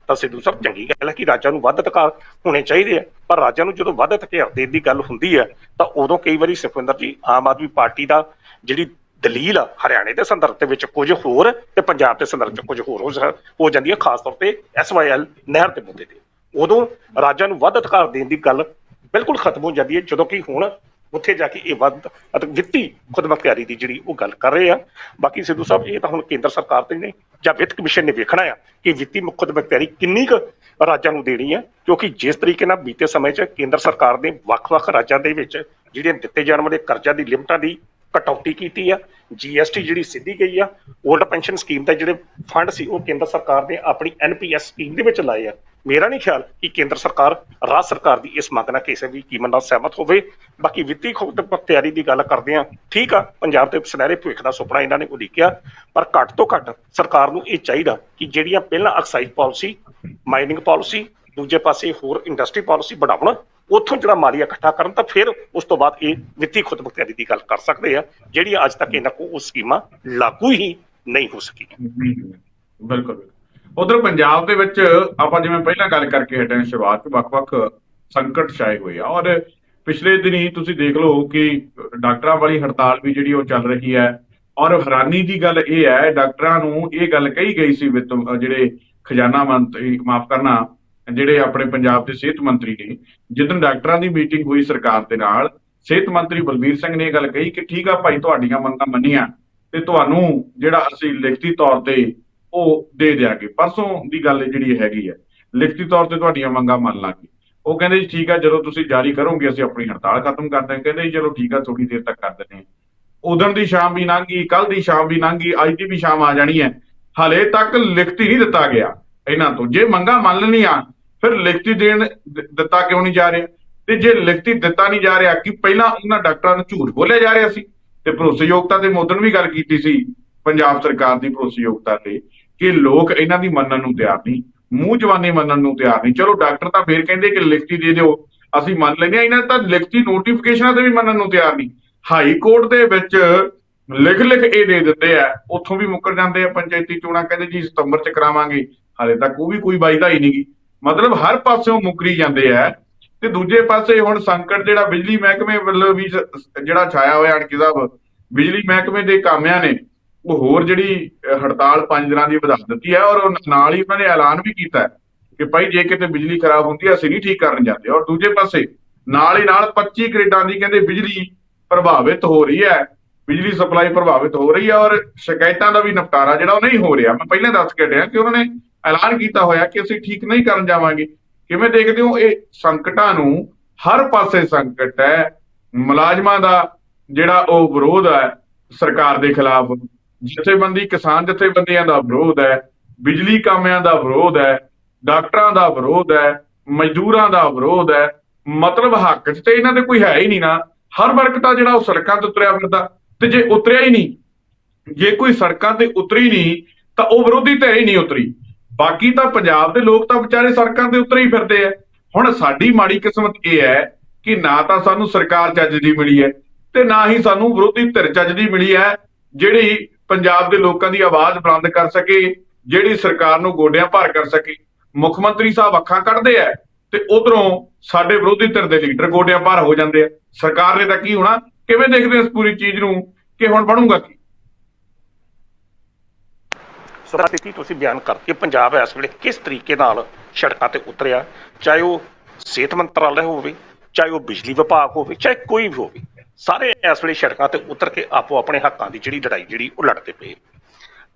ਤਾਂ ਸਿੱਧੂ ਸਾਹਿਬ ਚੰਗੀ ਗੱਲ ਹੈ ਕਿ ਰਾਜਾਂ ਨੂੰ ਵੱਧ ਅਧਿਕਾਰ ਹੋਣੇ ਚਾਹੀਦੇ ਆ। ਪਰ ਰਾਜਾਂ ਨੂੰ ਜਦੋਂ ਵੱਧ ਅਧਿਕਾਰ ਦੇਣ ਦੀ ਗੱਲ ਹੁੰਦੀ ਹੈ ਤਾਂ ਉਦੋਂ ਕਈ ਵਾਰੀ ਸੁਖਵਿੰਦਰ ਜੀ, ਆਮ ਆਦਮੀ ਪਾਰਟੀ ਦਾ ਜਿਹੜੀ ਦਲੀਲ ਆ, ਹਰਿਆਣੇ ਦੇ ਸੰਦਰਭ ਦੇ ਵਿੱਚ ਕੁਝ ਹੋਰ ਤੇ ਪੰਜਾਬ ਦੇ ਸੰਦਰਭ 'ਚ ਕੁਝ ਹੋਰ ਹੋ ਹੋ ਜਾਂਦੀ ਹੈ ਖਾਸ ਤੌਰ ਤੇ ਐਸਵਾਈਐਲ ਨਹਿਰ ਦੇ ਮੁੱਦੇ ਤੇ। ਉਦੋਂ ਰਾਜਾਂ ਨੂੰ ਵੱਧ ਅਧਿਕਾਰ ਦੇਣ ਦੀ ਗੱਲ ਬਿਲਕੁਲ ਖਤਮ ਹੋ ਜਾਂਦੀ ਹੈ, ਜਦੋਂ ਕਿ ਹੁਣ ਉੱਥੇ ਜਾ ਕੇ ਇਹ ਵੱਧ ਅਤੇ ਵਿੱਤੀ ਖੁਦਮੁਖਤਿਆਰੀ ਦੀ ਜਿਹੜੀ ਉਹ ਗੱਲ ਕਰ ਰਹੇ ਆ। ਬਾਕੀ ਸਿੱਧੂ ਸਾਹਿਬ, ਇਹ ਤਾਂ ਹੁਣ ਕੇਂਦਰ ਸਰਕਾਰ ਤੇ ਨੇ ਜਾਂ ਵਿੱਤ ਕਮਿਸ਼ਨ ਨੇ ਵੇਖਣਾ ਆ ਕਿ ਵਿੱਤੀ ਖੁਦਮੁਖਤਿਆਰੀ ਕਿੰਨੀ ਕੁ ਰਾਜਾਂ ਨੂੰ ਦੇਣੀ ਆ, ਕਿਉਂਕਿ ਜਿਸ ਤਰੀਕੇ ਨਾਲ ਬੀਤੇ ਸਮੇਂ 'ਚ ਕੇਂਦਰ ਸਰਕਾਰ ਨੇ ਵੱਖ-ਵੱਖ ਰਾਜਾਂ ਦੇ ਵਿੱਚ ਜਿਹੜੀਆਂ ਦਿੱਤੇ ਜਾਣ ਵਾਲੇ ਕਰਜ਼ਾ ਦੀ ਲਿਮਟਾਂ ਦੀ ਕਟੌਤੀ ਕੀਤੀ ਆ ਜੀਐਸਟੀ ਜਿਹੜੀ ਸਿੱਧੀ ਗਈ ਆ 올ਡ ਪੈਨਸ਼ਨ ਸਕੀਮ ਦਾ ਜਿਹੜੇ ਫੰਡ ਸੀ, ਉਹ ਕੇਂਦਰ ਸਰਕਾਰ ਨੇ ਆਪਣੀ ਐਨਪੀਐਸ ਸਕੀਮ ਦੇ ਵਿੱਚ ਲਾਏ ਆ। ਮੇਰਾ ਨਹੀਂ ਖਿਆਲ ਕਿ ਕੇਂਦਰ ਸਰਕਾਰ, ਰਾਜ ਸਰਕਾਰ ਦੀ ਇਸ ਮੰਗ ਨਾਲ ਕਿਸੇ ਵੀ ਕੀਮਤ ਨਾਲ ਸਹਿਮਤ ਹੋਵੇ। ਬਾਕੀ ਵਿੱਤੀ ਤਿਆਰੀ ਦੀ ਗੱਲ ਕਰਦੇ ਆ ਠੀਕ ਆ, ਪੰਜਾਬ ਦੇ ਸੁਨਹਿਰੇ ਭਵਿੱਖ ਦਾ ਸੁਪਨਾ ਇਹਨਾਂ ਨੇ ਉਡੀਕਿਆ, ਪਰ ਘੱਟ ਤੋਂ ਘੱਟ ਸਰਕਾਰ ਨੂੰ ਇਹ ਚਾਹੀਦਾ ਕਿ ਜਿਹੜੀਆਂ ਪਹਿਲਾਂ ਐਕਸਾਈਜ਼ ਪਾਲਿਸੀ ਮਾਈਨਿੰਗ ਪਾਲਿਸੀ ਦੂਜੇ ਪਾਸੇ ਹੋਰ ਇੰਡਸਟਰੀ ਪਾਲਿਸੀ ਬਣਾਉਣ, ਉੱਥੋਂ ਜਿਹੜਾ ਮਾਲੀਆ ਇਕੱਠਾ ਕਰਨ ਤਾਂ ਫਿਰ ਉਸ ਤੋਂ ਬਾਅਦ ਇਹ ਵਿੱਤੀ ਖੁਦਮੁਖਤਿਆਰੀ ਦੀ ਗੱਲ ਕਰ ਸਕਦੇ ਆ, ਜਿਹੜੀ ਅੱਜ ਤੱਕ ਇਹਨਾਂ ਕੋਲ ਉਹ ਸਕੀਮਾਂ ਲਾਗੂ ਹੀ ਨਹੀਂ ਹੋ ਸਕੀਆਂ। ਬਿਲਕੁਲ। ਉਧਰ ਪੰਜਾਬ ਦੇ ਵਿੱਚ ਆਪਾਂ ਜਿਵੇਂ ਪਹਿਲਾਂ ਗੱਲ ਕਰਕੇ ਹਟੇ ਸ਼ੁਰੂਆਤ 'ਚ ਵੱਖ-ਵੱਖ ਸੰਕਟ ਛਾਏ ਹੋਏ ਆ। ਔਰ ਪਿਛਲੇ ਦਿਨੀ ਤੁਸੀਂ ਦੇਖ ਲਓ ਕਿ ਡਾਕਟਰਾਂ ਵਾਲੀ ਹੜਤਾਲ ਵੀ ਜਿਹੜੀ ਉਹ ਚੱਲ ਰਹੀ ਹੈ। ਔਰ ਹੈਰਾਨੀ ਦੀ ਗੱਲ ਇਹ ਹੈ, ਡਾਕਟਰਾਂ ਨੂੰ ਇਹ ਗੱਲ ਕਹੀ ਗਈ ਸੀ ਵਿੱਤ, ਜਿਹੜੇ ਖਜ਼ਾਨਾ ਮੰਤਰੀ, ਮਾਫ ਕਰਨਾ, ਜਿਹੜੇ ਆਪਣੇ ਪੰਜਾਬ ਦੇ ਸਿਹਤ ਮੰਤਰੀ ਨੇ, ਜਿੱਦਣ ਡਾਕਟਰਾਂ ਦੀ ਮੀਟਿੰਗ ਹੋਈ ਸਰਕਾਰ ਦੇ ਨਾਲ, ਸਿਹਤ ਮੰਤਰੀ ਬਲਬੀਰ ਸਿੰਘ ਨੇ ਇਹ ਗੱਲ ਕਹੀ ਕਿ ਠੀਕ ਆ ਭਾਈ, ਤੁਹਾਡੀਆਂ ਮੰਗਾਂ ਮੰਨੀਆਂ ਤੇ ਤੁਹਾਨੂੰ ਜਿਹੜਾ ਅਸੀਂ ਲਿਖਤੀ ਤੌਰ ਤੇ ਉਹ ਦੇ ਦਿਆਂਗੇ। ਪਰਸੋਂ ਦੀ ਗੱਲ ਜਿਹੜੀ ਹੈਗੀ ਹੈ, ਲਿਖਤੀ ਤੌਰ ਤੇ ਤੁਹਾਡੀਆਂ ਮੰਗਾਂ ਮੰਨ ਲਾਂਗੇ। ਉਹ ਕਹਿੰਦੇ ਜੀ ਠੀਕ ਆ, ਜਦੋਂ ਤੁਸੀਂ ਜਾਰੀ ਕਰੋਗੇ, ਅਸੀਂ ਆਪਣੀ ਹੜਤਾਲ ਖਤਮ ਕਰ ਦਾਂਗੇ ਕਹਿੰਦੇ ਜੀ ਚਲੋ ਠੀਕ ਆ ਥੋੜੀ ਦੇਰ ਤੱਕ ਕਰ ਦਿੰਦੇ ਹਾਂ। ਉਦੋਂ ਦੀ ਸ਼ਾਮ ਵੀ ਲੰਘ ਗਈ ਕੱਲ ਦੀ ਸ਼ਾਮ ਵੀ ਲੰਘੀ ਅੱਜ ਦੀ ਵੀ ਸ਼ਾਮ ਆ ਜਾਣੀ ਹੈ। ਹਲੇ ਤੱਕ ਲਿਖਤੀ ਨਹੀਂ ਦਿੱਤਾ ਗਿਆ ਇਹਨਾਂ ਤੋਂ। ਜੇ ਮੰਗਾਂ ਮੰਨ ਲੈਣੀਆਂ ਫਿਰ ਲਿਖਤੀ ਦੇਣ ਦਿੱਤਾ ਕਿਉਂ ਨਹੀਂ ਜਾ ਰਿਹਾ? ਤੇ ਜੇ ਲਿਖਤੀ ਦਿੱਤਾ ਨਹੀਂ ਜਾ ਰਿਹਾ, ਕਿ ਪਹਿਲਾਂ ਉਹਨਾਂ ਡਾਕਟਰਾਂ ਨੂੰ ਝੂਠ ਬੋਲਿਆ ਜਾ ਰਿਹਾ ਸੀ, ਤੇ ਭਰੋਸੇਯੋਗਤਾ ਤੇ ਮੁੱਦਨ ਵੀ ਗੱਲ ਕੀਤੀ ਸੀ ਪੰਜਾਬ ਸਰਕਾਰ ਦੀ ਭਰੋਸੇਯੋਗਤਾ ਤੇ। ਕਿ ਲੋਕ ਇਹਨਾਂ ਦੀ ਮੰਨਣ ਨੂੰ ਤਿਆਰ ਨਹੀਂ, ਮੂੰਹ ਜਵਾਨੀ ਮੰਨਣ ਨੂੰ ਤਿਆਰ ਨਹੀਂ। ਚਲੋ ਡਾਕਟਰ ਤਾਂ ਫੇਰ ਕਹਿੰਦੇ ਕਿ ਲਿਖਤੀ ਦੇ ਦਿਓ, ਅਸੀਂ ਮੰਨ ਲੈਂਦੇ ਹਾਂ, ਇਹਨਾਂ ਤਾਂ ਲਿਖਤੀ ਨੋਟੀਫਿਕੇਸ਼ਨਾਂ ਤੇ ਵੀ ਮੰਨਣ ਨੂੰ ਤਿਆਰ ਨਹੀਂ। ਹਾਈ ਕੋਰਟ ਦੇ ਵਿੱਚ ਲਿਖ ਲਿਖ ਇਹ ਦੇ ਦਿੰਦੇ ਆ, ਉੱਥੋਂ ਵੀ ਮੁੱਕਰ ਜਾਂਦੇ ਆ ਪੰਚਾਇਤੀ ਚੋਣਾਂ, ਕਹਿੰਦੇ ਜੀ ਸਤੰਬਰ ਚ ਕਰਾਵਾਂਗੇ। ਹਾਲੇ ਤੱਕ ਉਹ ਵੀ ਕੋਈ ਵਾਅਦਾ ਹੀ ਨਹੀਂਗੀ ਮਤਲਬ ਹਰ ਪਾਸਿਓਂ ਮੁੱਕਰੀ ਜਾਂਦੇ ਆ। ਤੇ ਦੂਜੇ ਪਾਸੇ ਹੁਣ ਸੰਕਟ ਜਿਹੜਾ ਬਿਜਲੀ ਮਹਿਕਮੇ ਵੱਲੋਂ ਵੀ ਜਿਹੜਾ ਛਾਇਆ ਹੋਇਆ, ਅਣਕੀ ਸਾਹਿਬ, ਬਿਜਲੀ ਮਹਿਕਮੇ ਦੇ ਕਾਮਿਆਂ ਨੇ ਉਹ ਹੋਰ ਜਿਹੜੀ ਹੜਤਾਲ ਪੰਜ ਦਿਨਾਂ ਦੀ ਵਧਾ ਦਿੱਤੀ ਹੈ ਔਰ ਨਾਲ ਹੀ ਉਹਨਾਂ ਨੇ ਐਲਾਨ ਵੀ ਕੀਤਾ ਕਿ ਭਾਈ ਜੇ ਕਿਤੇ ਬਿਜਲੀ ਖਰਾਬ ਹੁੰਦੀ ਹੈ, ਅਸੀਂ ਨਹੀਂ ਠੀਕ ਕਰਨ ਜਾਂਦੇ। ਔਰ ਦੂਜੇ ਪਾਸੇ ਨਾਲ ਹੀ ਨਾਲ 25 ਗ੍ਰਿਡਾਂ ਦੀ ਕਹਿੰਦੇ ਬਿਜਲੀ ਪ੍ਰਭਾਵਿਤ ਹੋ ਰਹੀ ਹੈ, ਬਿਜਲੀ ਸਪਲਾਈ ਪ੍ਰਭਾਵਿਤ ਹੋ ਰਹੀ ਹੈ ਔਰ ਸ਼ਿਕਾਇਤਾਂ ਦਾ ਵੀ ਨਿਪਟਾਰਾ ਜਿਹੜਾ ਉਹ ਨਹੀਂ ਹੋ ਰਿਹਾ। ਮੈਂ ਪਹਿਲਾਂ ਦੱਸ ਕੇ ਹਟਿਆ ਕਿ ਉਹਨਾਂ ਨੇ ਐਲਾਨ ਕੀਤਾ ਹੋਇਆ ਕਿ ਅਸੀਂ ਠੀਕ ਨਹੀਂ ਕਰਨ ਜਾਵਾਂਗੇ। ਕਿਵੇਂ ਦੇਖਦੇ ਹੋ ਇਹ ਸੰਕਟਾਂ ਨੂੰ? ਹਰ ਪਾਸੇ ਸੰਕਟ ਹੈ। ਮੁਲਾਜ਼ਮਾਂ ਦਾ ਜਿਹੜਾ ਉਹ ਵਿਰੋਧ ਹੈ ਸਰਕਾਰ ਦੇ ਖਿਲਾਫ। ਜਥੇਬੰਦੀ, ਕਿਸਾਨ ਜਥੇਬੰਦੀਆਂ ਦਾ ਵਿਰੋਧ ਹੈ, ਬਿਜਲੀ ਕਾਮਿਆਂ ਦਾ ਵਿਰੋਧ ਹੈ, ਡਾਕਟਰਾਂ ਦਾ ਵਿਰੋਧ ਹੈ, ਮਜ਼ਦੂਰਾਂ ਦਾ ਵਿਰੋਧ ਹੈ, ਮਤਲਬ ਹੱਕ 'ਚ ਤੇ ਇਹਨਾਂ ਦੇ ਕੋਈ ਹੈ ਹੀ ਨਹੀਂ ਨਾ। ਹਰ ਵਰਗ ਤਾਂ ਜਿਹੜਾ ਉਹ ਸੜਕਾਂ ਤੇ ਉਤਰਿਆ ਫਿਰਦਾ, ਤੇ ਜੇ ਉਤਰਿਆ ਹੀ ਨਹੀਂ, ਜੇ ਕੋਈ ਸੜਕਾਂ ਤੇ ਉਤਰੀ ਨਹੀਂ, ਤਾਂ ਉਹ ਵਿਰੋਧੀ ਧਿਰ ਹੀ ਨਹੀਂ ਉਤਰੀ। ਬਾਕੀ ਤਾਂ ਪੰਜਾਬ ਦੇ ਲੋਕ ਤਾਂ ਵਿਚਾਰੇ ਸੜਕਾਂ ਤੇ ਉਤਰੇ ਹੀ ਫਿਰਦੇ ਆ। ਹੁਣ ਸਾਡੀ ਮਾੜੀ ਕਿਸਮਤ ਇਹ ਹੈ ਕਿ ਨਾ ਤਾਂ ਸਾਨੂੰ ਸਰਕਾਰ ਚੱਜ ਦੀ ਮਿਲੀ ਹੈ, ਤੇ ਨਾ ਹੀ ਸਾਨੂੰ ਵਿਰੋਧੀ ਧਿਰ ਚੱਜ ਦੀ ਮਿਲੀ ਹੈ, ਜਿਹੜੀ ਪੰਜਾਬ ਦੇ ਲੋਕਾਂ ਦੀ ਆਵਾਜ਼ ਬੁਲੰਦ ਕਰ ਸਕੇ, ਜਿਹੜੀ ਸਰਕਾਰ ਨੂੰ ਗੋਡਿਆਂ ਭਾਰ ਕਰ ਸਕੇ। ਮੁੱਖ ਮੰਤਰੀ ਸਾਹਿਬ ਅੱਖਾਂ ਕੱਢਦੇ ਆ ਤੇ ਉਧਰੋਂ ਸਾਡੇ ਵਿਰੋਧੀ ਧਿਰ ਦੇ ਲੀਡਰ ਗੋਡਿਆਂ ਭਾਰ ਹੋ ਜਾਂਦੇ ਆ। ਸਰਕਾਰ ਨੇ ਤਾਂ ਕੀ ਹੋਣਾ? ਕਿਵੇਂ ਦੇਖਦੇ ਹੋ ਇਸ ਪੂਰੀ ਚੀਜ਼ ਨੂੰ? ਕਿ ਹੁਣ ਬਣੂਗਾ ਕੀ? ਸੋ ਤੁਸੀਂ ਬਿਆਨ ਕਰਕੇ ਪੰਜਾਬ ਇਸ ਵੇਲੇ ਕਿਸ ਤਰੀਕੇ ਨਾਲ ਸੜਕਾਂ ਤੇ ਉਤਰਿਆ? ਚਾਹੇ ਉਹ ਸਿਹਤ ਮੰਤਰਾਲੇ ਹੋਵੇ, ਚਾਹੇ ਉਹ ਬਿਜਲੀ ਵਿਭਾਗ ਹੋਵੇ, ਚਾਹੇ ਕੋਈ ਵੀ ਹੋਵੇ। ਸਾਰੇ ਇਸ ਵੇਲੇ ਸੜਕਾਂ ਤੇ ਉਤਰ ਕੇ ਆਪੋ ਆਪਣੇ ਹੱਕਾਂ ਦੀ ਜਿਹੜੀ ਲੜਾਈ ਜਿਹੜੀ ਉਹ ਲੜਦੇ ਪਏ।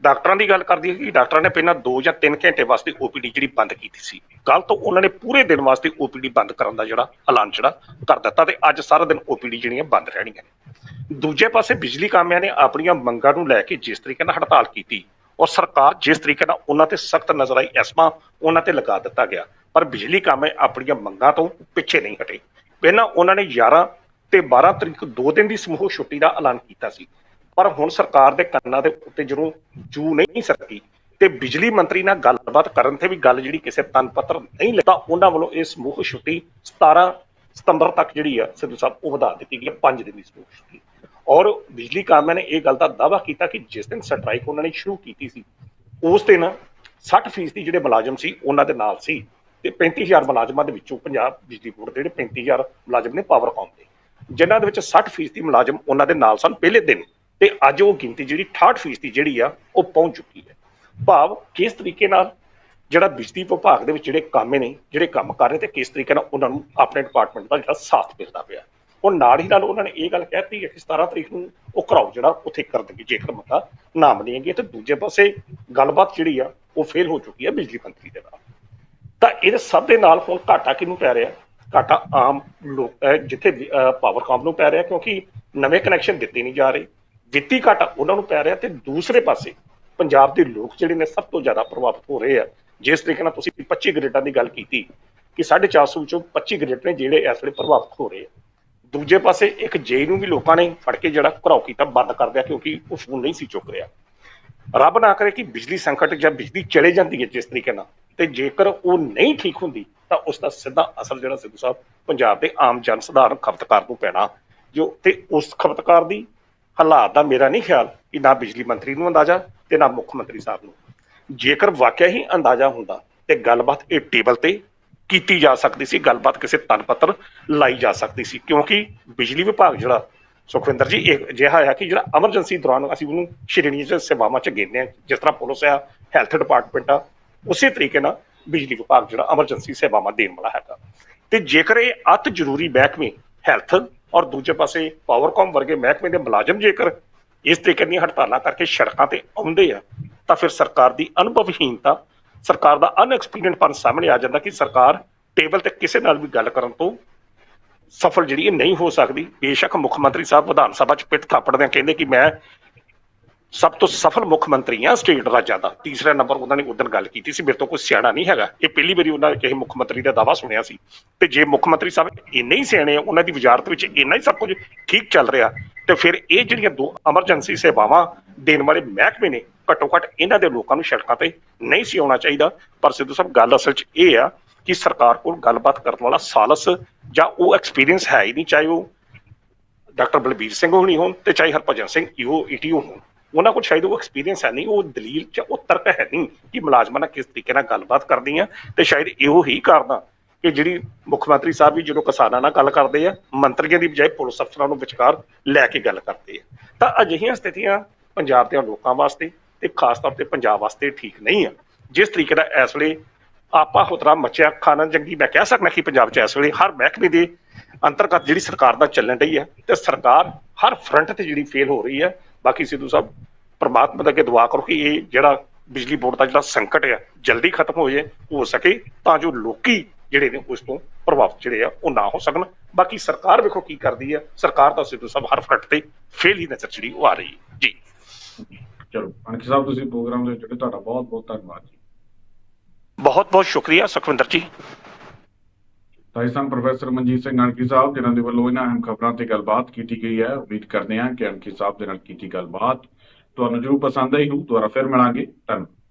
ਡਾਕਟਰਾਂ ਦੀ ਗੱਲ ਕਰਦੀ ਹੈ ਕਿ ਡਾਕਟਰਾਂ ਨੇ ਪਹਿਲਾਂ 2 ਜਾਂ 3 ਘੰਟੇ ਵਾਸਤੇ ਓਪੀਡੀ ਜਿਹੜੀ ਬੰਦ ਕੀਤੀ ਸੀ। ਕੱਲ ਤੋਂ ਉਹਨਾਂ ਨੇ ਪੂਰੇ ਦਿਨ ਵਾਸਤੇ ਓਪੀਡੀ ਬੰਦ ਕਰਨ ਦਾ ਜਿਹੜਾ ਐਲਾਨ ਜਿਹੜਾ ਕਰ ਦਿੱਤਾ ਤੇ ਅੱਜ ਸਾਰਾ ਦਿਨ ਓਪੀਡੀ ਜਿਹੜੀਆਂ ਬੰਦ ਰਹਿਣੀਆਂ ਨੇ। ਦੂਜੇ ਪਾਸੇ ਬਿਜਲੀ ਕਾਮਿਆਂ ਨੇ ਆਪਣੀਆਂ ਮੰਗਾਂ ਨੂੰ ਲੈ ਕੇ ਜਿਸ ਤਰੀਕੇ ਨਾਲ ਹੜਤਾਲ ਕੀਤੀ ਔਰ ਸਰਕਾਰ ਜਿਸ ਤਰੀਕੇ ਨਾਲ ਉਹਨਾਂ ਤੇ ਸਖਤ ਨਜ਼ਰ ਆਈ ਐਸਮਾ ਉਹਨਾਂ ਤੇ ਲਗਾ ਦਿੱਤਾ ਗਿਆ, ਪਰ ਬਿਜਲੀ ਕਾਮੇ ਆਪਣੀਆਂ ਮੰਗਾਂ ਤੋਂ ਪਿੱਛੇ ਨਹੀਂ ਹਟੇ। ਪਹਿਲਾਂ ਉਹਨਾਂ ਨੇ 11 ਤੇ 12 ਤਰੀਕ ਦੋ ਦਿਨ ਦੀ ਸਮੂਹ ਛੁੱਟੀ ਦਾ ਐਲਾਨ ਕੀਤਾ ਸੀ। ਪਰ ਹੁਣ ਸਰਕਾਰ ਦੇ ਕੰਨਾਂ ਦੇ ਉੱਤੇ ਜਦੋਂ ਜੂ ਨਹੀਂ ਸਕੀ ਤੇ ਬਿਜਲੀ ਮੰਤਰੀ ਨਾਲ ਗੱਲਬਾਤ ਕਰਨ ਤੇ ਵੀ ਗੱਲ ਜਿਹੜੀ ਕਿਸੇ ਤਨ ਪੱਤਰ ਨਹੀਂ ਲੱਗਾ ਉਹਨਾਂ ਵੱਲੋਂ ਇਹ ਸਮੂਹ ਛੁੱਟੀ 17 ਸਤੰਬਰ ਤੱਕ ਜਿਹੜੀ ਆ ਸਿੱਧੂ ਸਾਹਿਬ ਉਹ ਵਧਾ ਦਿੱਤੀ ਗਈ ਹੈ 5 ਦਿਨ ਦੀ ਸਮੂਹ ਛੁੱਟੀ। ਔਰ ਬਿਜਲੀ ਕਾਮਿਆਂ ਨੇ ਇਹ ਗੱਲ ਦਾ ਦਾਅਵਾ ਕੀਤਾ ਕਿ ਜਿਸ ਦਿਨ ਸਟ੍ਰਾਈਕ ਉਹਨਾਂ ਨੇ ਸ਼ੁਰੂ ਕੀਤੀ ਸੀ, ਉਸ ਦਿਨ 60% ਜਿਹੜੇ ਮੁਲਾਜ਼ਮ ਸੀ ਉਹਨਾਂ ਦੇ ਨਾਲ ਸੀ ਤੇ 35000 ਮੁਲਾਜ਼ਮਾਂ ਦੇ ਵਿੱਚੋਂ ਪੰਜਾਬ ਬਿਜਲੀ ਬੋਰਡ ਦੇ ਜਿਹੜੇ 35000 ਮੁਲਾਜ਼ਮ ਨੇ ਪਾਵਰਕਾਮ ਦੇ ਜਿਨ੍ਹਾਂ ਦੇ ਵਿੱਚ 60% ਮੁਲਾਜ਼ਮ ਉਹਨਾਂ ਦੇ ਨਾਲ ਸਨ ਪਹਿਲੇ ਦਿਨ। ਤੇ ਅੱਜ ਉਹ ਗਿਣਤੀ ਜਿਹੜੀ 68% ਜਿਹੜੀ ਆ, ਉਹ ਪਹੁੰਚ ਚੁੱਕੀ ਹੈ। ਭਾਵ ਕਿਸ ਤਰੀਕੇ ਨਾਲ ਜਿਹੜਾ ਬਿਜਲੀ ਵਿਭਾਗ ਦੇ ਵਿੱਚ ਜਿਹੜੇ ਕਾਮੇ ਨੇ, ਜਿਹੜੇ ਕੰਮ ਕਰ ਰਹੇ ਤੇ ਕਿਸ ਤਰੀਕੇ ਨਾਲ ਉਹਨਾਂ ਨੂੰ ਆਪਣੇ ਡਿਪਾਰਟਮੈਂਟ ਦਾ ਜਿਹੜਾ ਸਾਥ ਮਿਲਦਾ ਪਿਆ। ਹੁਣ ਨਾਲ ਹੀ ਨਾਲ ਉਹਨਾਂ ਨੇ ਇਹ ਗੱਲ ਕਹਿਤੀ ਹੈ ਕਿ 17 ਤਰੀਕ ਨੂੰ ਉਹ ਘਰਾਓ ਜਿਹੜਾ ਉੱਥੇ ਕਰ ਦੇਣਗੇ ਜੇਕਰ ਮਤਾ ਨਾ ਮੰਨੇਗੇ ਤੇ ਦੂਜੇ ਪਾਸੇ ਗੱਲਬਾਤ ਜਿਹੜੀ ਆ, ਉਹ ਫੇਲ ਹੋ ਚੁੱਕੀ ਹੈ ਬਿਜਲੀ ਮੰਤਰੀ ਦੇ ਨਾਲ। ਤਾਂ ਇਹਦੇ ਸਭ ਦੇ ਨਾਲ ਹੁਣ ਘਾਟਾ ਕਿਹਨੂੰ ਪੈ ਰਿਹਾ? ਘਾਟਾ ਆਮ ਲੋਕ ਜਿੱਥੇ ਪਾਵਰਕਾਮ ਨੂੰ ਪੈ ਰਿਹਾ, ਕਿਉਂਕਿ ਨਵੇਂ ਕਨੈਕਸ਼ਨ ਦਿੱਤੇ ਨਹੀਂ ਜਾ ਰਹੇ। ਵਿੱਤੀ ਘਾਟਾ ਉਹਨਾਂ ਨੂੰ ਪੈ ਰਿਹਾ ਤੇ ਦੂਸਰੇ ਪਾਸੇ ਪੰਜਾਬ ਦੇ ਲੋਕ ਜਿਹੜੇ ਨੇ ਸਭ ਤੋਂ ਜ਼ਿਆਦਾ ਪ੍ਰਭਾਵਿਤ ਹੋ ਰਹੇ ਆ। ਜਿਸ ਤਰੀਕੇ ਨਾਲ ਤੁਸੀਂ 25 ਗ੍ਰਿਡਾਂ ਦੀ ਗੱਲ ਕੀਤੀ ਕਿ 450 ਵਿੱਚੋਂ 25 ਗ੍ਰਿਡ ਨੇ ਜਿਹੜੇ ਇਸ ਵੇਲੇ ਪ੍ਰਭਾਵਿਤ ਹੋ ਰਹੇ ਆ। ਦੂਜੇ ਪਾਸੇ ਇੱਕ ਜੇ ਨੂੰ ਵੀ ਲੋਕਾਂ ਨੇ ਫੜ ਕੇ ਜਿਹੜਾ ਘਰਾਓ ਕੀਤਾ ਬੰਦ ਕਰ ਦਿਆ, ਕਿਉਂਕਿ ਉਹ ਫੋਨ ਨਹੀਂ ਸੀ ਚੁੱਕ ਰਿਹਾ। ਰੱਬ ਨਾ ਕਰੇ ਕਿ ਬਿਜਲੀ ਸੰਕਟ ਜਾਂ ਬਿਜਲੀ ਚਲੇ ਜਾਂਦੀ ਹੈ ਜਿਸ ਤਰੀਕੇ ਨਾਲ, ਤੇ ਜੇਕਰ ਉਹ ਨਹੀਂ ਠੀਕ ਹੁੰਦੀ ਤਾਂ ਉਸ ਦਾ ਸਿੱਧਾ ਅਸਰ ਜਿਹੜਾ ਸਿੱਧੂ ਸਾਹਿਬ, ਪੰਜਾਬ ਦੇ ਆਮ ਜਨ ਸਧਾਰਨ ਖਪਤਕਾਰ ਨੂੰ ਪੈਣਾ। ਜੋ ਤੇ ਉਸ ਖਪਤਕਾਰ ਦੀ ਹਾਲਾਤ ਦਾ ਮੇਰਾ ਨਹੀਂ ਖਿਆਲ ਕਿ ਨਾ ਬਿਜਲੀ ਮੰਤਰੀ ਨੂੰ ਅੰਦਾਜ਼ਾ ਤੇ ਨਾ ਮੁੱਖ ਮੰਤਰੀ ਸਾਹਿਬ ਨੂੰ। ਜੇਕਰ ਵਾਕਿਆ ਹੀ ਅੰਦਾਜ਼ਾ ਹੁੰਦਾ ਤੇ ਗੱਲਬਾਤ ਇਹ ਟੇਬਲ ਤੇ ਕੀਤੀ ਜਾ ਸਕਦੀ ਸੀ, ਗੱਲਬਾਤ ਕਿਸੇ ਤਨ ਪੱਤਰ ਲਾਈ ਜਾ ਸਕਦੀ ਸੀ। ਕਿਉਂਕਿ ਬਿਜਲੀ ਵਿਭਾਗ ਜਿਹੜਾ, ਸੁਖਵਿੰਦਰ ਜੀ, ਇਹ ਅਜਿਹਾ ਆ ਕਿ ਜਿਹੜਾ ਐਮਰਜੈਂਸੀ ਦੌਰਾਨ ਅਸੀਂ ਉਹਨੂੰ ਸ਼੍ਰੇਣੀ ਚ ਸੇਵਾਵਾਂ ਚ ਗਿਣਦੇ ਜਿਸ ਤਰ੍ਹਾਂ ਪੁਲਿਸ ਆ, ਹੈਲਥ ਡਿਪਾਰਟਮੈਂਟ ਆ, ਉਸੇ ਤਰੀਕੇ ਨਾਲ ਬਿਜਲੀ ਵਿਭਾਗ ਜਿਹੜਾ ਐਮਰਜੈਂਸੀ ਸੇਵਾਵਾਂ ਦੇਣ ਵਾਲਾ ਹੈਗਾ। ਤੇ ਜੇਕਰ ਇਹ ਅਤ ਜ਼ਰੂਰੀ ਮਹਿਕਮੇ ਹੈਲਥ ਔਰ ਦੂਜੇ ਪਾਸੇ ਪਾਵਰਕਾਮ ਵਰਗੇ ਮਹਿਕਮੇ ਦੇ ਮੁਲਾਜ਼ਮ ਜੇਕਰ ਇਸ ਤਰੀਕੇ ਦੀਆਂ ਹੜਤਾਲਾਂ ਕਰਕੇ ਸੜਕਾਂ ਤੇ ਆਉਂਦੇ ਆ, ਤਾਂ ਫਿਰ ਸਰਕਾਰ ਦੀ ਅਨੁਭਵਹੀਨਤਾ ਸਰਕਾਰ ਦਾ ਅਨਐਕਸਪੀਰੀਅੰਸ ਸਾਹਮਣੇ ਆ ਜਾਂਦਾ ਕਿ ਸਰਕਾਰ ਟੇਬਲ ਤੇ ਕਿਸੇ ਨਾਲ ਵੀ ਗੱਲ ਕਰਨ ਤੋਂ ਸਫਲ ਜਿਹੜੀ ਇਹ ਨਹੀਂ ਹੋ ਸਕਦੀ। ਬੇਸ਼ੱਕ ਮੁੱਖ ਮੰਤਰੀ ਸਾਹਿਬ ਵਿਧਾਨ ਸਭਾ ਚ ਪਿੱਠ ਥਾਪੜਦਿਆਂ ਕਹਿੰਦੇ ਕਿ ਮੈਂ ਸਭ ਤੋਂ ਸਫਲ ਮੁੱਖ ਮੰਤਰੀ ਆ ਸਟੇਟ ਰਾਜਾਂ ਦਾ। ਤੀਸਰਾ ਨੰਬਰ ਉਹਨਾਂ ਨੇ ਉਦੋਂ ਗੱਲ ਕੀਤੀ ਸੀ, ਮੇਰੇ ਤੋਂ ਕੋਈ ਸਿਆਣਾ ਨਹੀਂ ਹੈਗਾ। ਇਹ ਪਹਿਲੀ ਵਾਰੀ ਉਹਨਾਂ ਨੇ ਕਿਸੇ ਮੁੱਖ ਮੰਤਰੀ ਦਾ ਦਾਵਾ ਸੁਣਿਆ ਸੀ। ਤੇ ਜੇ ਮੁੱਖ ਮੰਤਰੀ ਸਾਹਿਬ ਇੰਨੇ ਹੀ ਸਿਆਣੇ ਆ, ਉਹਨਾਂ ਦੀ ਵਜ਼ਾਰਤ ਵਿੱਚ ਇੰਨਾ ਹੀ ਸਭ ਕੁਝ ਠੀਕ ਚੱਲ ਰਿਹਾ, ਤੇ ਫਿਰ ਇਹ ਜਿਹੜੀਆਂ ਦੋ ਐਮਰਜੈਂਸੀ ਸੇਵਾਵਾਂ ਦੇਣ ਵਾਲੇ ਮਹਿਕਮੇ ਨੇ, ਘੱਟੋ ਘੱਟ ਇਹਨਾਂ ਦੇ ਲੋਕਾਂ ਨੂੰ ਸੜਕਾਂ ਤੇ ਨਹੀਂ ਸੀ ਆਉਣਾ ਚਾਹੀਦਾ। ਪਰ ਸਿੱਧੂ ਸਾਹਿਬ, ਗੱਲ ਅਸਲ 'ਚ ਇਹ ਆ ਕਿ ਸਰਕਾਰ ਕੋਲ ਗੱਲਬਾਤ ਕਰਨ ਵਾਲਾ ਸਾਲਸ ਜਾਂ ਉਹ ਐਕਸਪੀਰੀਅੰਸ ਹੈ ਹੀ ਨਹੀਂ, ਚਾਹੇ ਉਹ ਡਾਕਟਰ ਬਲਬੀਰ ਸਿੰਘ ਹੋਣੀ ਹੋਣ ਤੇ ਚਾਹੇ ਹਰਭਜਨ ਸਿੰਘ ਈਓ ਈਟੀਓ ਹੋਣ। ਉਹਨਾਂ ਕੋਲ ਸ਼ਾਇਦ ਉਹ ਐਕਸਪੀਰੀਅੰਸ ਹੈ ਨਹੀਂ, ਉਹ ਦਲੀਲ ਚ ਉਹ ਤਰਕ ਹੈ ਨਹੀਂ ਕਿ ਮੁਲਾਜ਼ਮਾਂ ਨਾਲ ਕਿਸ ਤਰੀਕੇ ਨਾਲ ਗੱਲਬਾਤ ਕਰਦੀ ਆ ਤੇ ਸ਼ਾਇਦ ਇਹੋ ਹੀ ਕਾਰਨਾ ਕਿ ਜਿਹੜੀ ਮੁੱਖ ਮੰਤਰੀ ਸਾਹਿਬ ਵੀ ਜਦੋਂ ਕਿਸਾਨਾਂ ਨਾਲ ਗੱਲ ਕਰਦੇ ਆ, ਮੰਤਰੀਆਂ ਦੀ ਬਜਾਏ ਪੁਲਿਸ ਅਫਸਰਾਂ ਨੂੰ ਵਿਚਕਾਰ ਲੈ ਕੇ ਗੱਲ ਕਰਦੇ ਆ। ਤਾਂ ਅਜਿਹੀਆਂ ਸਥਿਤੀਆਂ ਪੰਜਾਬ ਦੇ ਲੋਕਾਂ ਵਾਸਤੇ ਤੇ ਖਾਸ ਤੌਰ ਤੇ ਪੰਜਾਬ ਵਾਸਤੇ ਠੀਕ ਨਹੀਂ ਆ। ਜਿਸ ਤਰੀਕੇ ਦਾ ਇਸ ਵੇਲੇ ਆਪਾ ਹੁਤਰਾ ਮੱਚਿਆ ਖਾਣਾ ਜੰਗੀ, ਮੈਂ ਕਹਿ ਸਕਦਾ ਕਿ ਪੰਜਾਬ 'ਚ ਇਸ ਵੇਲੇ ਹਰ ਮਹਿਕਮੇ ਦੇ ਅੰਤਰਗਤ ਜਿਹੜੀ ਸਰਕਾਰ ਦਾ ਚੱਲਣ ਰਹੀ ਹੈ ਤੇ ਸਰਕਾਰ ਹਰ ਫਰੰਟ ਤੇ ਜਿਹੜੀ ਫੇਲ ਹੋ ਰਹੀ ਹੈ ਬਾਕੀ ਸਿੱਧੂ ਸਾਹਿਬ ਪ੍ਰਮਾਤਮਾ ਦਾ ਅੱਗੇ ਦੁਆ ਕਰੋ ਕਿ ਇਹ ਜਿਹੜਾ ਬਿਜਲੀ ਬੋਰਡ ਦਾ ਜਿਹੜਾ ਸੰਕਟ ਹੈ ਜਲਦੀ ਖਤਮ ਹੋ ਜਾਏ ਹੋ ਸਕੇ ਤਾਂ ਜੋ ਲੋਕੀ ਜਿਹੜੇ ਨੇ ਉਸ ਤੋਂ ਪ੍ਰਭਾਵਿਤ ਜਿਹੜੇ ਆ ਉਹ ਨਾ ਹੋ ਸਕਣ। ਬਾਕੀ ਸਰਕਾਰ ਵੇਖੋ ਕੀ ਕਰਦੀ ਹੈ ਸਰਕਾਰ ਤਾਂ ਸਿੱਧੂ ਸਾਹਿਬ ਹਰ ਫਰੰਟ ਤੇ ਫੇਲ ਹੀ ਨਜ਼ਰ ਜਿਹੜੀ ਉਹ ਆ ਰਹੀ ਜੀ। ਚਲੋ ਅਣਖੀ ਸਾਹਿਬ ਤੁਸੀਂ ਪ੍ਰੋਗਰਾਮ ਦੇ ਵਿੱਚ ਜੁੜੇ ਤੁਹਾਡਾ ਬਹੁਤ ਬਹੁਤ ਧੰਨਵਾਦ ਜੀ। ਬਹੁਤ ਬਹੁਤ ਸ਼ੁਕਰੀਆ ਸੁਖਵਿੰਦਰ ਜੀ। ਭਾਈ ਸਾਹਿਬ ਪ੍ਰੋਫੈਸਰ ਮਨਜੀਤ ਸਿੰਘ ਅਣਖੀ ਸਾਹਿਬ, ਜਿਨ੍ਹਾਂ ਦੇ ਵੱਲੋਂ ਇਹਨਾਂ ਅਹਿਮ ਖਬਰਾਂ ਤੇ ਗੱਲਬਾਤ ਕੀਤੀ ਗਈ ਹੈ, ਉਮੀਦ ਕਰਦੇ ਹਾਂ ਕਿ ਅਣਖੀ ਸਾਹਿਬ ਦੇ ਨਾਲ ਕੀਤੀ ਗੱਲਬਾਤ ਤੁਹਾਨੂੰ ਜਰੂਰ ਪਸੰਦ ਆਈ ਹੋਊ। ਦੁਬਾਰਾ ਫਿਰ ਮਿਲਾਂਗੇ। ਧੰਨਵਾਦ।